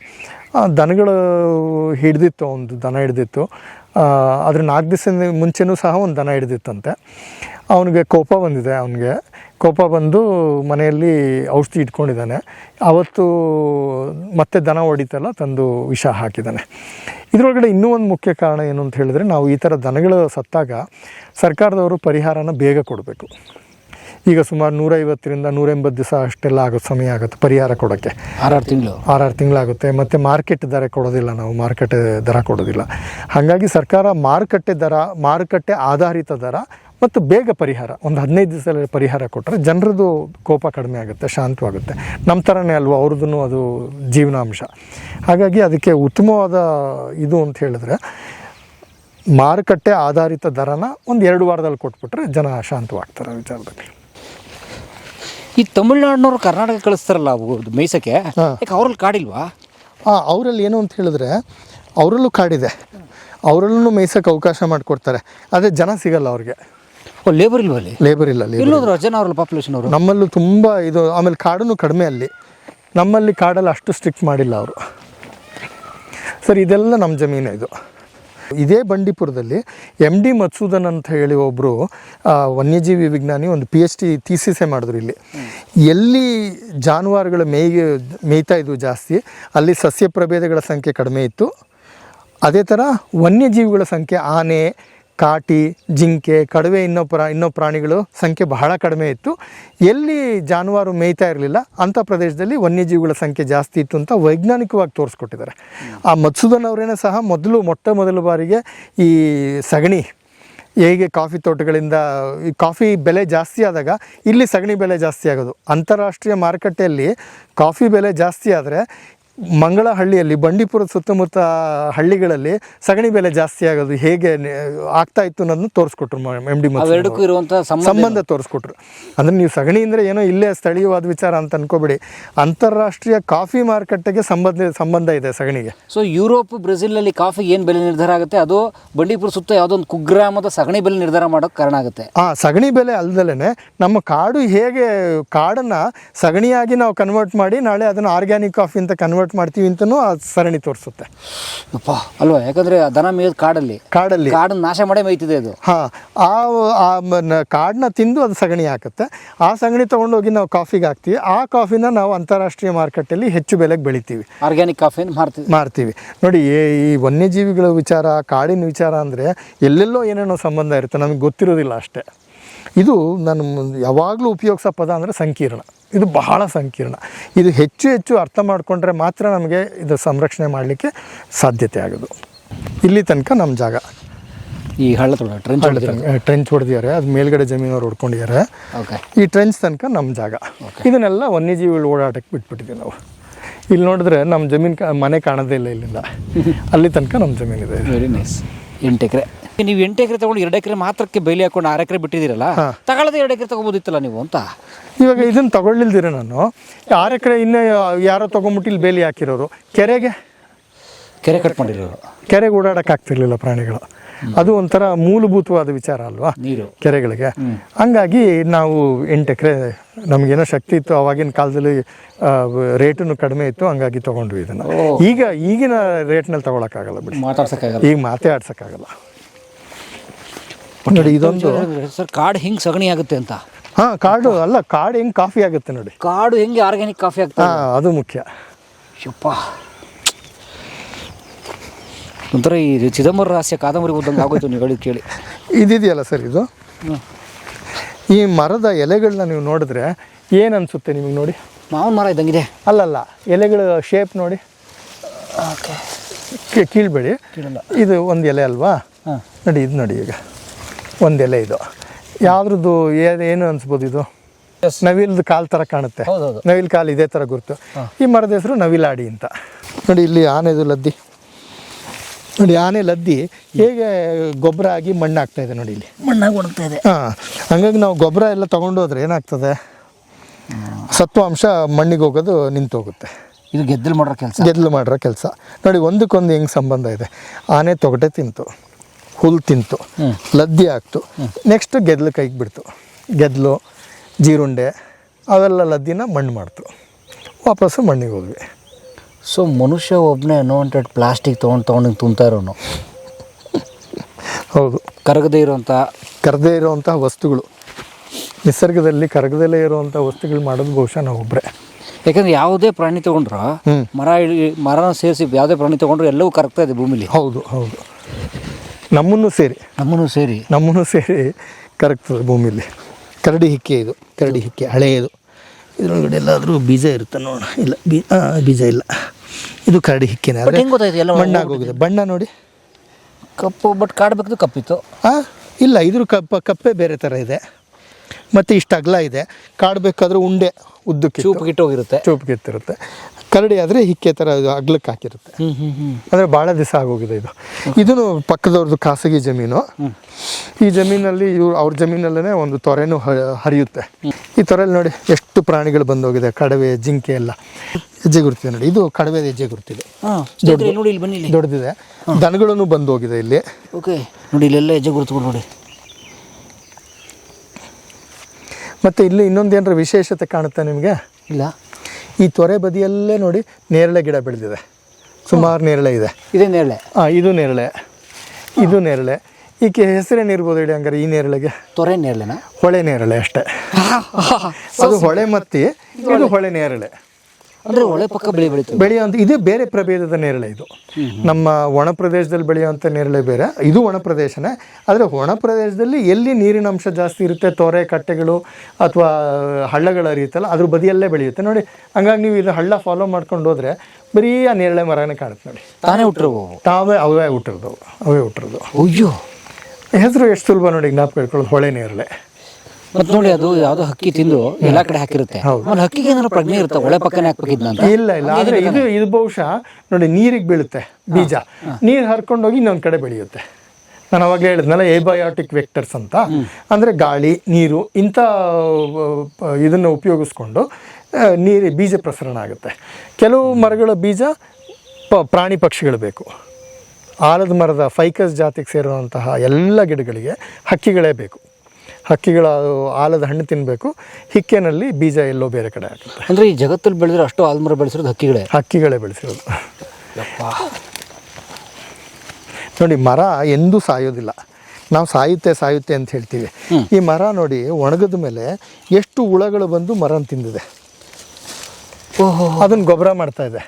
ದನಗಳು ಹಿಡ್ದಿತ್ತು ಒಂದು ದನ ಹಿಡ್ದಿತ್ತು. ಅದ್ರ ನಾಲ್ಕು ದಿವಸದ ಮುಂಚೆನೂ ಸಹ ಒಂದು ದನ ಹಿಡಿದಿತ್ತಂತೆ. ಅವನಿಗೆ ಕೋಪ ಬಂದಿದೆ, ಅವನಿಗೆ. ಕೋಪ ಬಂದು ಮನೆಯಲ್ಲಿ ಔಷಧಿ ಇಟ್ಕೊಂಡಿದ್ದಾನೆ. ಅವತ್ತು ಮತ್ತೆ ದನ ಹೊಡಿತಲ್ಲ, ತಂದು ವಿಷ ಹಾಕಿದ್ದಾನೆ. ಇದರೊಳಗಡೆ ಇನ್ನೂ ಒಂದು ಮುಖ್ಯ ಕಾರಣ ಏನು ಅಂತ ಹೇಳಿದ್ರೆ, ನಾವು ಈ ಥರ ದನಗಳು ಸತ್ತಾಗ ಸರ್ಕಾರದವರು ಪರಿಹಾರನ ಬೇಗ ಕೊಡಬೇಕು. ಈಗ ಸುಮಾರು ನೂರೈವತ್ತರಿಂದ ನೂರೆಂಬತ್ತು ದಿವಸ ಅಷ್ಟೆಲ್ಲ ಆಗೋ ಸಮಯ ಆಗುತ್ತೆ ಪರಿಹಾರ ಕೊಡೋಕ್ಕೆ. ಆರಾರು ತಿಂಗಳು? ಆರಾರು ತಿಂಗಳಾಗುತ್ತೆ ಮತ್ತು ಮಾರ್ಕೆಟ್ ದರ ಕೊಡೋದಿಲ್ಲ ನಾವು ಮಾರುಕಟ್ಟೆ ದರ ಕೊಡೋದಿಲ್ಲ. ಹಾಗಾಗಿ ಸರ್ಕಾರ ಮಾರುಕಟ್ಟೆ ದರ ಮಾರುಕಟ್ಟೆ ಆಧಾರಿತ ದರ ಮತ್ತು ಬೇಗ ಪರಿಹಾರ ಒಂದು ಹದಿನೈದು ದಿವಸದಲ್ಲಿ ಪರಿಹಾರ ಕೊಟ್ಟರೆ ಜನರದ್ದು ಕೋಪ ಕಡಿಮೆ ಆಗುತ್ತೆ ಶಾಂತವಾಗುತ್ತೆ. ನಮ್ಮ ಥರನೇ ಅಲ್ವಾ ಅವ್ರದ್ದು ಅದು ಜೀವನಾಂಶ. ಹಾಗಾಗಿ ಅದಕ್ಕೆ ಉತ್ತಮವಾದ ಇದು ಅಂತ ಹೇಳಿದ್ರೆ ಮಾರುಕಟ್ಟೆ ಆಧಾರಿತ ದರನ ಒಂದು ಎರಡು ವಾರದಲ್ಲಿ ಕೊಟ್ಬಿಟ್ರೆ ಜನ ಶಾಂತವಾಗ್ತಾರೆ ಆ ವಿಚಾರದಲ್ಲಿ. ಈ ತಮಿಳ್ನಾಡಿನವ್ರು ಕರ್ನಾಟಕ ಕಳಿಸ್ತಾರಲ್ಲ ಅವು ಮೇಯ್ಸಕ್ಕೆ ಯಾಕೆ ಅವ್ರಲ್ಲಿ ಕಾಡಿಲ್ವಾ? ಹಾಂ ಅವರಲ್ಲಿ ಏನು ಅಂತ ಹೇಳಿದ್ರೆ ಅವರಲ್ಲೂ ಕಾಡಿದೆ. ಅವರಲ್ಲೂ ಮೇಯ್ಸೋಕ್ಕೆ ಅವಕಾಶ ಮಾಡಿಕೊಡ್ತಾರೆ. ಅದೇ ಜನ ಸಿಗಲ್ಲ ಅವ್ರಿಗೆ. ಓ ಲೇಬರ್ ಇಲ್ವಾ ಅಲ್ಲಿ? ಲೇಬರ್ ಇಲ್ಲ ಲೇಬರ್ ಜನ ಅವ್ರಲ್ಲ ಪಾಪ್ಯುಲೇಷನ್ ಅವರು? ನಮ್ಮಲ್ಲೂ ತುಂಬ ಇದು ಆಮೇಲೆ ಕಾಡೂ ಕಡಿಮೆ ಅಲ್ಲಿ. ನಮ್ಮಲ್ಲಿ ಕಾಡಲ್ಲಿ ಅಷ್ಟು ಸ್ಟ್ರಿಕ್ಟ್ ಮಾಡಿಲ್ಲ ಅವರು. ಸರ್ ಇದೆಲ್ಲ ನಮ್ಮ ಜಮೀನು ಇದು. ಇದೇ ಬಂಡೀಪುರದಲ್ಲಿ ಎಂ ಡಿ ಮತ್ಸೂದನ್ ಅಂತ ಹೇಳಿ ಒಬ್ಬರು ವನ್ಯಜೀವಿ ವಿಜ್ಞಾನಿ, ಒಂದು ಪಿ ಎಚ್ ಡಿ ಥೀಸಿಸೇ ಮಾಡಿದ್ರು ಇಲ್ಲಿ. ಎಲ್ಲಿ ಜಾನುವಾರುಗಳ ಮೇಯ್ಗೆ, ಮೇಯ್ತಾ ಇದ್ವು ಜಾಸ್ತಿ, ಅಲ್ಲಿ ಸಸ್ಯ ಪ್ರಭೇದಗಳ ಸಂಖ್ಯೆ ಕಡಿಮೆ ಇತ್ತು. ಅದೇ ಥರ ವನ್ಯಜೀವಿಗಳ ಸಂಖ್ಯೆ ಆನೆ ಕಾಟಿ, ಜಿಂಕೆ, ಕಡವೆ ಇನ್ನೋ ಪ್ರಾ, ಇನ್ನೋ ಪ್ರಾಣಿಗಳು ಸಂಖ್ಯೆ ಬಹಳ ಕಡಿಮೆ ಇತ್ತು. ಎಲ್ಲಿ ಜಾನುವಾರು ಮೇಯ್ತಾ ಇರಲಿಲ್ಲ ಅಂಥ ಪ್ರದೇಶದಲ್ಲಿ ವನ್ಯಜೀವಿಗಳ ಸಂಖ್ಯೆ ಜಾಸ್ತಿ ಇತ್ತು ಅಂತ ವೈಜ್ಞಾನಿಕವಾಗಿ ತೋರಿಸ್ಕೊಟ್ಟಿದ್ದಾರೆ. ಆ ಮತ್ಸುದನ್ ಅವರೇನೇ ಸಹ ಮೊದಲು ಮೊಟ್ಟ ಮೊದಲ ಬಾರಿಗೆ ಈ ಸಗಣಿ, ಹೇಗೆ ಕಾಫಿ ತೋಟಗಳಿಂದ ಕಾಫಿ ಬೆಲೆ ಜಾಸ್ತಿ ಆದಾಗ ಇಲ್ಲಿ ಸಗಣಿ ಬೆಲೆ ಜಾಸ್ತಿ ಆಗೋದು. ಅಂತಾರಾಷ್ಟ್ರೀಯ ಮಾರುಕಟ್ಟೆಯಲ್ಲಿ ಕಾಫಿ ಬೆಲೆ ಜಾಸ್ತಿ ಆದರೆ ಮಂಗಳಹಳ್ಳಿಯಲ್ಲಿ ಬಂಡೀಪುರದ ಸುತ್ತಮುತ್ತ ಹಳ್ಳಿಗಳಲ್ಲಿ ಸಗಣಿ ಬೆಲೆ ಜಾಸ್ತಿ ಆಗೋದು ಹೇಗೆ ಆಗ್ತಾ ಇತ್ತು ಅನ್ನೋದನ್ನ ತೋರಿಸ್ಕೊಟ್ರು ಎಂ ಡಿ ಅವೆರಡಕ್ಕೂ ಇರುವಂಥ ಸಂಬಂಧ ತೋರಿಸ್ಕೊಟ್ರು. ಅಂದ್ರೆ ನೀವು ಸಗಣಿ ಅಂದ್ರೆ ಏನೋ ಇಲ್ಲೇ ಸ್ಥಳೀಯವಾದ ವಿಚಾರ ಅಂತ ಅನ್ಕೋಬೇಡಿ. ಅಂತಾರಾಷ್ಟ್ರೀಯ ಕಾಫಿ ಮಾರುಕಟ್ಟೆಗೆ ಸಂಬಂಧ ಸಂಬಂಧ ಇದೆ ಸಗಣಿಗೆ. ಸೊ ಯುರೋಪ್ ಬ್ರೆಜಿಲ್ನಲ್ಲಿ ಕಾಫಿ ಏನು ಬೆಲೆ ನಿರ್ಧಾರ ಆಗುತ್ತೆ? ಅದು ಬಂಡೀಪುರ ಸುತ್ತ ಯಾವ್ದೊಂದು ಒಂದು ಕುಗ್ರಾಮದ ಸಗಣಿ ಬೆಲೆ ನಿರ್ಧಾರ ಮಾಡೋಕೆ ಕಾರಣ ಆಗುತ್ತೆ. ಆ ಸಗಣಿ ಬೆಲೆ ಅಲ್ದಲೇ ನಮ್ಮ ಕಾಡು ಹೇಗೆ ಕಾಡನ್ನು ಸಗಣಿಯಾಗಿ ನಾವು ಕನ್ವರ್ಟ್ ಮಾಡಿ ನಾಳೆ ಅದನ್ನು ಆರ್ಗ್ಯಾನಿಕ್ ಕಾಫಿ ಅಂತ ಕನ್ವರ್ಟ್ ಮಾಡ್ತೀವಿ ಅಂತಲೂ ಆ ಸರಣಿ ತೋರಿಸುತ್ತೆ. ಅಪ್ಪ ಅಲ್ವಾ? ಯಾಕಂದ್ರೆ ದನ ಮೇಯ್ದು ಕಾಡಲ್ಲಿ. ಕಾಡಲ್ಲಿ. ಕಾಡನ್ನ ನಾಶ ಮಾಡೇ ಮೇಯ್ತಿದೆ ಅದು. ಹಾಂ ಆ ಆ ಕಾಡನ್ನ ತಿಂದು ಅದು ಸಗಣಿ ಹಾಕುತ್ತೆ. ಆ ಸಗಣಿ ತೊಗೊಂಡೋಗಿ ನಾವು ಕಾಫಿಗೆ ಹಾಕ್ತೀವಿ. ಆ ಕಾಫಿನ ನಾವು ಅಂತಾರಾಷ್ಟ್ರೀಯ ಮಾರುಕಟ್ಟೆಯಲ್ಲಿ ಹೆಚ್ಚು ಬೆಲೆಗೆ ಬೆಳಿತೀವಿ. ಆರ್ಗ್ಯಾನಿಕ್ ಕಾಫಿನ ಮಾರ್ತೀವಿ. ಮಾರ್ತೀವಿ. ನೋಡಿ ಈ ವನ್ಯಜೀವಿಗಳ ವಿಚಾರ ಕಾಡಿನ ವಿಚಾರ ಅಂದರೆ ಎಲ್ಲೆಲ್ಲೋ ಏನೇನೋ ಸಂಬಂಧ ಇರುತ್ತೆ. ನಮಗೆ ಗೊತ್ತಿರೋದಿಲ್ಲ ಅಷ್ಟೇ. ಇದು ನಾನು ಯಾವಾಗಲೂ ಉಪಯೋಗಿಸೋ ಪದ ಅಂದರೆ ಸಂಕೀರ್ಣ. ಇದು ಬಹಳ ಸಂಕೀರ್ಣ. ಇದು ಹೆಚ್ಚು ಹೆಚ್ಚು ಅರ್ಥ ಮಾಡಿಕೊಂಡ್ರೆ ಮಾತ್ರ ನಮಗೆ ಇದು ಸಂರಕ್ಷಣೆ ಮಾಡಲಿಕ್ಕೆ ಸಾಧ್ಯತೆ ಆಗೋದು. ಇಲ್ಲಿ ತನಕ ನಮ್ಮ ಜಾಗ. ಈ ಹಳ್ಳ ಟ್ರೆಂಚ್ ಟ್ರೆಂಚ್ ಹೊಡೆದಿದ್ದಾರೆ. ಅದು ಮೇಲ್ಗಡೆ ಜಮೀನವ್ರು ಹೊಡ್ಕೊಂಡಿದ್ದಾರೆ. ಈ ಟ್ರೆಂಚ್ ತನಕ ನಮ್ಮ ಜಾಗ. ಇದನ್ನೆಲ್ಲ ವನ್ಯಜೀವಿಗಳು ಓಡಾಟಕ್ಕೆ ಬಿಟ್ಬಿಟ್ಟಿದ್ದೀವಿ ನಾವು. ಇಲ್ಲಿ ನೋಡಿದ್ರೆ ನಮ್ಮ ಜಮೀನು ಮನೆ ಕಾಣೋದೇ ಇಲ್ಲ ಇಲ್ಲಿಂದ. ಅಲ್ಲಿ ತನಕ ನಮ್ಮ ಜಮೀನಿದೆ. ವೆರಿ ನೈಸ್ ಎಂಟು ಎಕರೆ. ನೀವು ಎಂಟು ಎಕರೆ ತಗೊಂಡು ಎರಡು ಎಕರೆ ಮಾತ್ರಕ್ಕೆ ಬೇಲಿ ಹಾಕೊಂಡು ಆರು ಎಕರೆ ಬಿಟ್ಟಿದ್ದೀರಲ್ಲ ತಗೊಳ್ಳದೆ ಎರಡು ಎಕರೆ ತಗೋಬೋದಿತ್ತಲ್ಲ ನೀವು ಅಂತ? ಇವಾಗ ಇದನ್ನು ತಗೊಳ್ಳಿಲ್ದಿರ ನಾನು. ಆರು ಎಕರೆ ಇನ್ನೂ ಯಾರೋ ತೊಗೊಂಬಿಟ್ಟು ಇಲ್ಲಿ ಬೇಲಿ ಹಾಕಿರೋರು. ಕೆರೆಗೆ? ಕೆರೆ ಕಟ್ ಮಾಡಿರೋರು. ಕೆರೆಗೆ ಓಡಾಡಕ್ಕೆ ಆಗ್ತಿರ್ಲಿಲ್ಲ ಪ್ರಾಣಿಗಳು. ಅದು ಒಂಥರ ಮೂಲಭೂತವಾದ ವಿಚಾರ ಅಲ್ವಾ? ನೀರು. ಕೆರೆಗಳಿಗೆ. ಹಂಗಾಗಿ ನಾವು ಎಂಟು ಎಕರೆ ನಮಗೇನೋ ಶಕ್ತಿ ಇತ್ತು ಅವಾಗಿನ ಕಾಲದಲ್ಲಿ ರೇಟನ್ನು ಕಡಿಮೆ ಇತ್ತು ಹಂಗಾಗಿ ತೊಗೊಂಡ್ವಿ ಇದನ್ನು. ಈಗ ಈಗಿನ ರೇಟ್ನಲ್ಲಿ ತೊಗೊಳಕ್ಕಾಗಲ್ಲ ಬಿಡಿ. ಮಾತಾಡ್ಸೋಕ್ಕಾಗಲ್ಲ. ಈಗ ಮಾತೇ ಆಡ್ಸೋಕ್ಕಾಗಲ್ಲ ನೋಡಿ ಇದೊಂದು ಸರ್ ಕಾಡು ಹೆಂಗೆ ಸಗಣಿ ಆಗುತ್ತೆ ಅಂತ? ಹಾಂ ಕಾಡು ಅಲ್ಲ ಕಾಡು ಹೆಂಗೆ ಕಾಫಿ ಆಗುತ್ತೆ ನೋಡಿ. ಕಾಡು ಹೆಂಗೆ ಆರ್ಗ್ಯಾನಿಕ್ ಕಾಫಿ ಆಗುತ್ತೆ ಹಾಂ ಅದು ಮುಖ್ಯ. ಯಪ್ಪ. ಒಂಥರ ಈ ಚಿದಂಬರ ರಹಸ್ಯ ಕಾದಂಬರಿ ಓದಂಗೆ ಆಗೋಯ್ತು ನೀವು ಹೇಳಿ ಕೇಳಿ. ಇದಿದೆಯಲ್ಲ ಸರ್ ಇದು? ಈ ಮರದ ಎಲೆಗಳನ್ನ ನೀವು ನೋಡಿದ್ರೆ ಏನು ಅನಿಸುತ್ತೆ ನಿಮಗೆ ನೋಡಿ? ಮಾವಿನ ಮರ ಇದ್ದಂಗಿದೆ ಅಲ್ಲಲ್ಲ ಎಲೆಗಳ ಶೇಪ್ ನೋಡಿ. ಕೀಳ್ಬೇಡಿ. ಕೀಳಲ್ಲ. ಇದು ಒಂದು ಎಲೆ ಅಲ್ವಾ? ಹಾಂ. ನೋಡಿ ಇದು ನೋಡಿ ಈಗ. ಒಂದು ಎಲೆ ಇದು. ಯಾವ್ದ್ರದ್ದು ಏನು ಅನ್ಸ್ಬೋದು ಇದು? ನವಿಲ್ದು ಕಾಲ್ ತರ ಕಾಣುತ್ತೆ. ನವಿಲ್ ಕಾಲ್ ಇದೇ ತರ ಗುರುತು. ಈ ಮರದ ಹೆಸರು ನವಿಲಾಡಿ ಅಂತ. ನೋಡಿ ಇಲ್ಲಿ ಆನೆದು ಲದ್ದಿ. ನೋಡಿ ಆನೆ ಲದ್ದಿ ಹೇಗೆ ಗೊಬ್ಬರ ಆಗಿ ಮಣ್ಣು ಆಗ್ತಾ ಇದೆ ನೋಡಿ ಇಲ್ಲಿ. ಮಣ್ಣಾಗಿ ಒಣಗ್ತಾ ಇದೆ. ಹಾಂ. ಹಂಗಾಗಿ ನಾವು ಗೊಬ್ಬರ ಎಲ್ಲ ತಗೊಂಡು ಹೋದ್ರೆ ಏನಾಗ್ತದೆ? ಸತ್ವಾಂಶ ಮಣ್ಣಿಗೆ ಹೋಗೋದು ನಿಂತು ಹೋಗುತ್ತೆ ಇದು ಗೆದ್ದಲು ಮಾಡೋ ಕೆಲಸ. ಗೆದ್ದಲು ಮಾಡಿರೋ ಕೆಲಸ. ನೋಡಿ ಒಂದಕ್ಕೊಂದು ಹೆಂಗೆ ಸಂಬಂಧ ಇದೆ? ಆನೆ ತೊಗಟೆ ತಿಂತು. ಹುಲ್ ತಿಂತು. ಲದ್ದಿ ಆಗ್ತು ನೆಕ್ಸ್ಟ್ ಗೆದ್ಲು ಕೈಗೆ ಬಿಡ್ತು. ಗೆದ್ಲು ಜೀರುಂಡೆ ಅವೆಲ್ಲ ಲದ್ದಿನ ಮಣ್ಣು ಮಾಡ್ತು. ವಾಪಸ್ಸು ಮಣ್ಣಿಗೆ ಹೋದ್ವಿ. ಸೊ ಮನುಷ್ಯ ಒಬ್ಬನೇ ಅನ್ವಾಂಟೆಡ್ ಪ್ಲಾಸ್ಟಿಕ್ ತೊಗೊಂಡು ತೊಗೊಂಡು ತುಂಬ್ತಾ ಇರೋನು? ಹೌದು. ಕರಗದೇ ಇರೋವಂಥ ಕರದೇ ಇರೋವಂಥ ವಸ್ತುಗಳು. ನಿಸರ್ಗದಲ್ಲಿ ಕರಗದಲ್ಲೇ ಇರುವಂಥ ವಸ್ತುಗಳು ಮಾಡೋದು ಬಹುಶಃ ನಾವು ಒಬ್ಬರೇ ಯಾಕಂದ್ರೆ ಯಾವುದೇ ಪ್ರಾಣಿ ತೊಗೊಂಡ್ರು ಮರ ಇಳಿ- ಮರನ ಸೇರಿಸಿ ಯಾವುದೇ ಪ್ರಾಣಿ ತೊಗೊಂಡ್ರು ಎಲ್ಲವೂ ಕರಗ್ತಾ ಇದೆ ಭೂಮಿಲಿ. ಹೌದು ಹೌದು. ನಮ್ಮನ್ನು ಸೇರಿ. ನಮ್ಮನ್ನು ಸೇರಿ. ನಮ್ಮನ್ನು ಸೇರಿ ಕರಗ್ತದೆ ಭೂಮಿಲಿ ಕರಡಿ ಹಿಕ್ಕೆ ಇದು. ಕರಡಿ ಹಿಕ್ಕೆ ಹಳೆಯದು. ಇದರೊಳಗಡೆ ಎಲ್ಲಾದರೂ ಬೀಜ ಇರುತ್ತೆ ನೋಡೋಣ. ಇಲ್ಲ ಬೀ ಬೀಜ ಇಲ್ಲ. ಇದು ಕರಡಿ ಹಿಕ್ಕಿನ. ಬಟ್ ಹೆಂಗ್ ಗೊತ್ತಾಯ್ತು? ಎಲ್ಲ ಮಣ್ಣಾಗಿ ಹೋಗಿದೆ. ಬಣ್ಣ ನೋಡಿ. ಕಪ್ಪು ಬಟ್ ಕಾಡಬೇಕು ಕಪ್ಪಿತ್ತು. ಹಾಂ ಇಲ್ಲ ಇದ್ರ ಕಪ್ಪ ಕಪ್ಪೆ ಬೇರೆ ಥರ ಇದೆ. ಮತ್ತು ಇಷ್ಟು ಅಗಲ ಇದೆ. ಕಾಡಬೇಕಾದ್ರೂ ಉಂಡೆ ಉದ್ದಕ್ಕೆ ಚೂಪ್ ಗಿಟ್ಟೋಗಿರುತ್ತೆ ಚೂಪ್ ಕರಡಿ ಆದರೆ ಹಿಕ್ಕೆ ಥರ ಇದು ಅಗ್ಲಕ್ಕೆ ಹಾಕಿರುತ್ತೆ. ಅಂದರೆ ಭಾಳ ದಿವಸ ಆಗೋಗಿದೆ ಇದು. ಇದನ್ನು ಪಕ್ಕದವ್ರದ್ದು ಖಾಸಗಿ ಜಮೀನು. ಈ ಜಮೀನಲ್ಲಿ ಇವ್ರು ಅವ್ರ ಜಮೀನಲ್ಲೇ ಒಂದು ತೊರೆನೂ ಹರಿಯುತ್ತೆ. ಈ ತೊರೆಯಲ್ಲಿ ನೋಡಿ ಎಷ್ಟು ಪ್ರಾಣಿಗಳು ಬಂದೋಗಿದೆ ಕಡವೆ ಜಿಂಕೆ ಎಲ್ಲ. ಹೆಜ್ಜೆ ಗುರುತಿದೆ ನೋಡಿ. ಇದು ಕಡವೆ ಹೆಜ್ಜೆ ಗುರುತಿದೆ. ಹಾಂ ನೋಡಿ ಇಲ್ಲಿ ಬನ್ನಿ ದೊಡ್ಡದಿದೆ. ದನಗಳನ್ನು ಬಂದೋಗಿದೆ ಇಲ್ಲಿ. ಓಕೆ ನೋಡಿ ಇಲ್ಲೆಲ್ಲ ಹೆಜ್ಜೆ ಗುರುತುಗಳು ನೋಡಿ. ಮತ್ತು ಇಲ್ಲಿ ಇನ್ನೊಂದು ಏನಾರ ವಿಶೇಷತೆ ಕಾಣುತ್ತೆ ನಿಮಗೆ? ಇಲ್ಲ. ಈ ತೊರೆ ಬದಿಯಲ್ಲೇ ನೋಡಿ ನೇರಳೆ ಗಿಡ ಬೆಳೆದಿದೆ. ಸುಮಾರು ನೇರಳೆ ಇದೆ. ಇದೇ ನೇರಳೆ. ಹಾಂ ಇದು ನೇರಳೆ. ಇದು ನೇರಳೆ. ಈಕೆ ಹೆಸರೇನಿರ್ಬೋದು ಹೇಳಿ ಹಂಗಾರೆ ಈ ನೇರಳೆಗೆ? ತೊರೆ ನೇರಳೆನಾ? ಹೊಳೆ ನೇರಳೆ ಅಷ್ಟೇ. ಅದು ಹೊಳೆ ಮತ್ತಿ ಇದು ಹೊಳೆ ನೇರಳೆ. ಅಂದ್ರೆ ಹೊಳೆ ಪಕ್ಕ ಬೆಳೆ ಬೆಳೀತದೆ. ಬೆಳೆಯುವಂಥ ಇದು ಬೇರೆ ಪ್ರಭೇದದ ನೇರಳೆ ಇದು. ನಮ್ಮ ಒಣ ಪ್ರದೇಶದಲ್ಲಿ ಬೆಳೆಯುವಂಥ ನೇರಳೆ ಬೇರೆ. ಇದು ಒಣ ಪ್ರದೇಶನೇ. ಆದರೆ ಒಣ ಪ್ರದೇಶದಲ್ಲಿ ಎಲ್ಲಿ ನೀರಿನ ಅಂಶ ಜಾಸ್ತಿ ಇರುತ್ತೆ ತೊರೆ ಕಟ್ಟೆಗಳು ಅಥವಾ ಹಳ್ಳಗಳು ರೀತಿಯಲ್ಲ ಅದ್ರ ಬದಿಯಲ್ಲೇ ಬೆಳೆಯುತ್ತೆ. ನೋಡಿ ಹಂಗಾಗಿ ನೀವು ಇದು ಹಳ್ಳ ಫಾಲೋ ಮಾಡ್ಕೊಂಡು ಹೋದ್ರೆ ಬರೀ ಆ ನೇರಳೆ ಮರನೇ ಕಾಣುತ್ತೆ ನೋಡಿ. ತಾನೇ ಹುಟ್ಟಿರುವ ತಾವೇ ಅವೇ ಹುಟ್ಟಿರೋದು ಅವೇ ಹುಟ್ಟಿರೋದು. ಅಯ್ಯೋ. ಹೆಸರು ಎಷ್ಟು ಸುಲಭ ನೋಡಿ ಜ್ಞಾಪಕ ಇಟ್ಕೊಳ್ಳೋದು ಹೊಳೆ ನೇರಳೆ. ಮತ್ತೆ ನೋಡಿ ಅದು ಯಾವ್ದೋ ಹಕ್ಕಿ ತಿಂದು ಎಲ್ಲಾ ಕಡೆ ಹಾಕಿರುತ್ತೆ. ಆಮೇಲೆ ಹಕ್ಕಿಗೆ ಏನಾದ್ರು ಪ್ರಜ್ಞೆ ಇರುತ್ತೆ? ಒಳ್ಳೆ ಪಕ್ಕನೆ ಹಾಕ್ಬೇಕಿದ್ನ ಅಂತ ಇಲ್ಲ. ಇಲ್ಲ ಆದ್ರೆ ಇದು ಇದು ಬಹುಶಃ ನೋಡಿ ನೀರಿಗೆ ಬೀಳುತ್ತೆ ಬೀಜ. ನೀರು ಹರ್ಕೊಂಡೋಗಿ ಇನ್ನೊಂದು ಕಡೆ ಬೆಳೆಯುತ್ತೆ. ನಾನು ಅವಾಗಲೇ ಹೇಳಿದ್ನಲ್ಲ ಏಬಯೋಟಿಕ್ ವೆಕ್ಟರ್ಸ್ ಅಂತ. ಅಂದರೆ ಗಾಳಿ ನೀರು ಇಂಥ ಇದನ್ನು ಉಪಯೋಗಿಸ್ಕೊಂಡು ನೀರು ಬೀಜ ಪ್ರಸರಣ ಆಗುತ್ತೆ. ಕೆಲವು ಮರಗಳ ಬೀಜ ಪ ಪ್ರಾಣಿ ಪಕ್ಷಿಗಳು ಬೇಕು. ಆಲದ ಮರದ ಫೈಕಸ್ ಜಾತಿಗೆ ಸೇರುವಂತಹ ಎಲ್ಲ ಗಿಡಗಳಿಗೆ ಹಕ್ಕಿಗಳೇ ಬೇಕು. ಹಕ್ಕಿಗಳ ಆಲದ ಹಣ್ಣು ತಿನ್ನಬೇಕು ಹಿಕ್ಕೆನಲ್ಲಿ ಬೀಜ ಎಲ್ಲೋ ಬೇರೆ ಕಡೆ ಆಗುತ್ತೆ ಅಂದ್ರೆ ಈ ಜಗತ್ತಲ್ಲಿ ಬೆಳೆದ್ರೆ ಅಷ್ಟು ಆಲ್ಮರ ಬೆಳೆಸಿರೋದು ಹಕ್ಕಿಗಳೇ? ಹಕ್ಕಿಗಳೇ ಬೆಳೆಸಿರೋದು. ನೋಡಿ ಮರ ಎಂದೂ ಸಾಯೋದಿಲ್ಲ. ನಾವು ಸಾಯುತ್ತೆ ಸಾಯುತ್ತೆ ಅಂತ ಹೇಳ್ತೀವಿ. ಈ ಮರ ನೋಡಿ ಒಣಗಿದ ಮೇಲೆ ಎಷ್ಟು ಹುಳಗಳು ಬಂದು ಮರನ ತಿಂದಿದೆ. ಓಹೋ. ಅದನ್ನು ಗೊಬ್ಬರ ಮಾಡ್ತಾ ಇದೆ.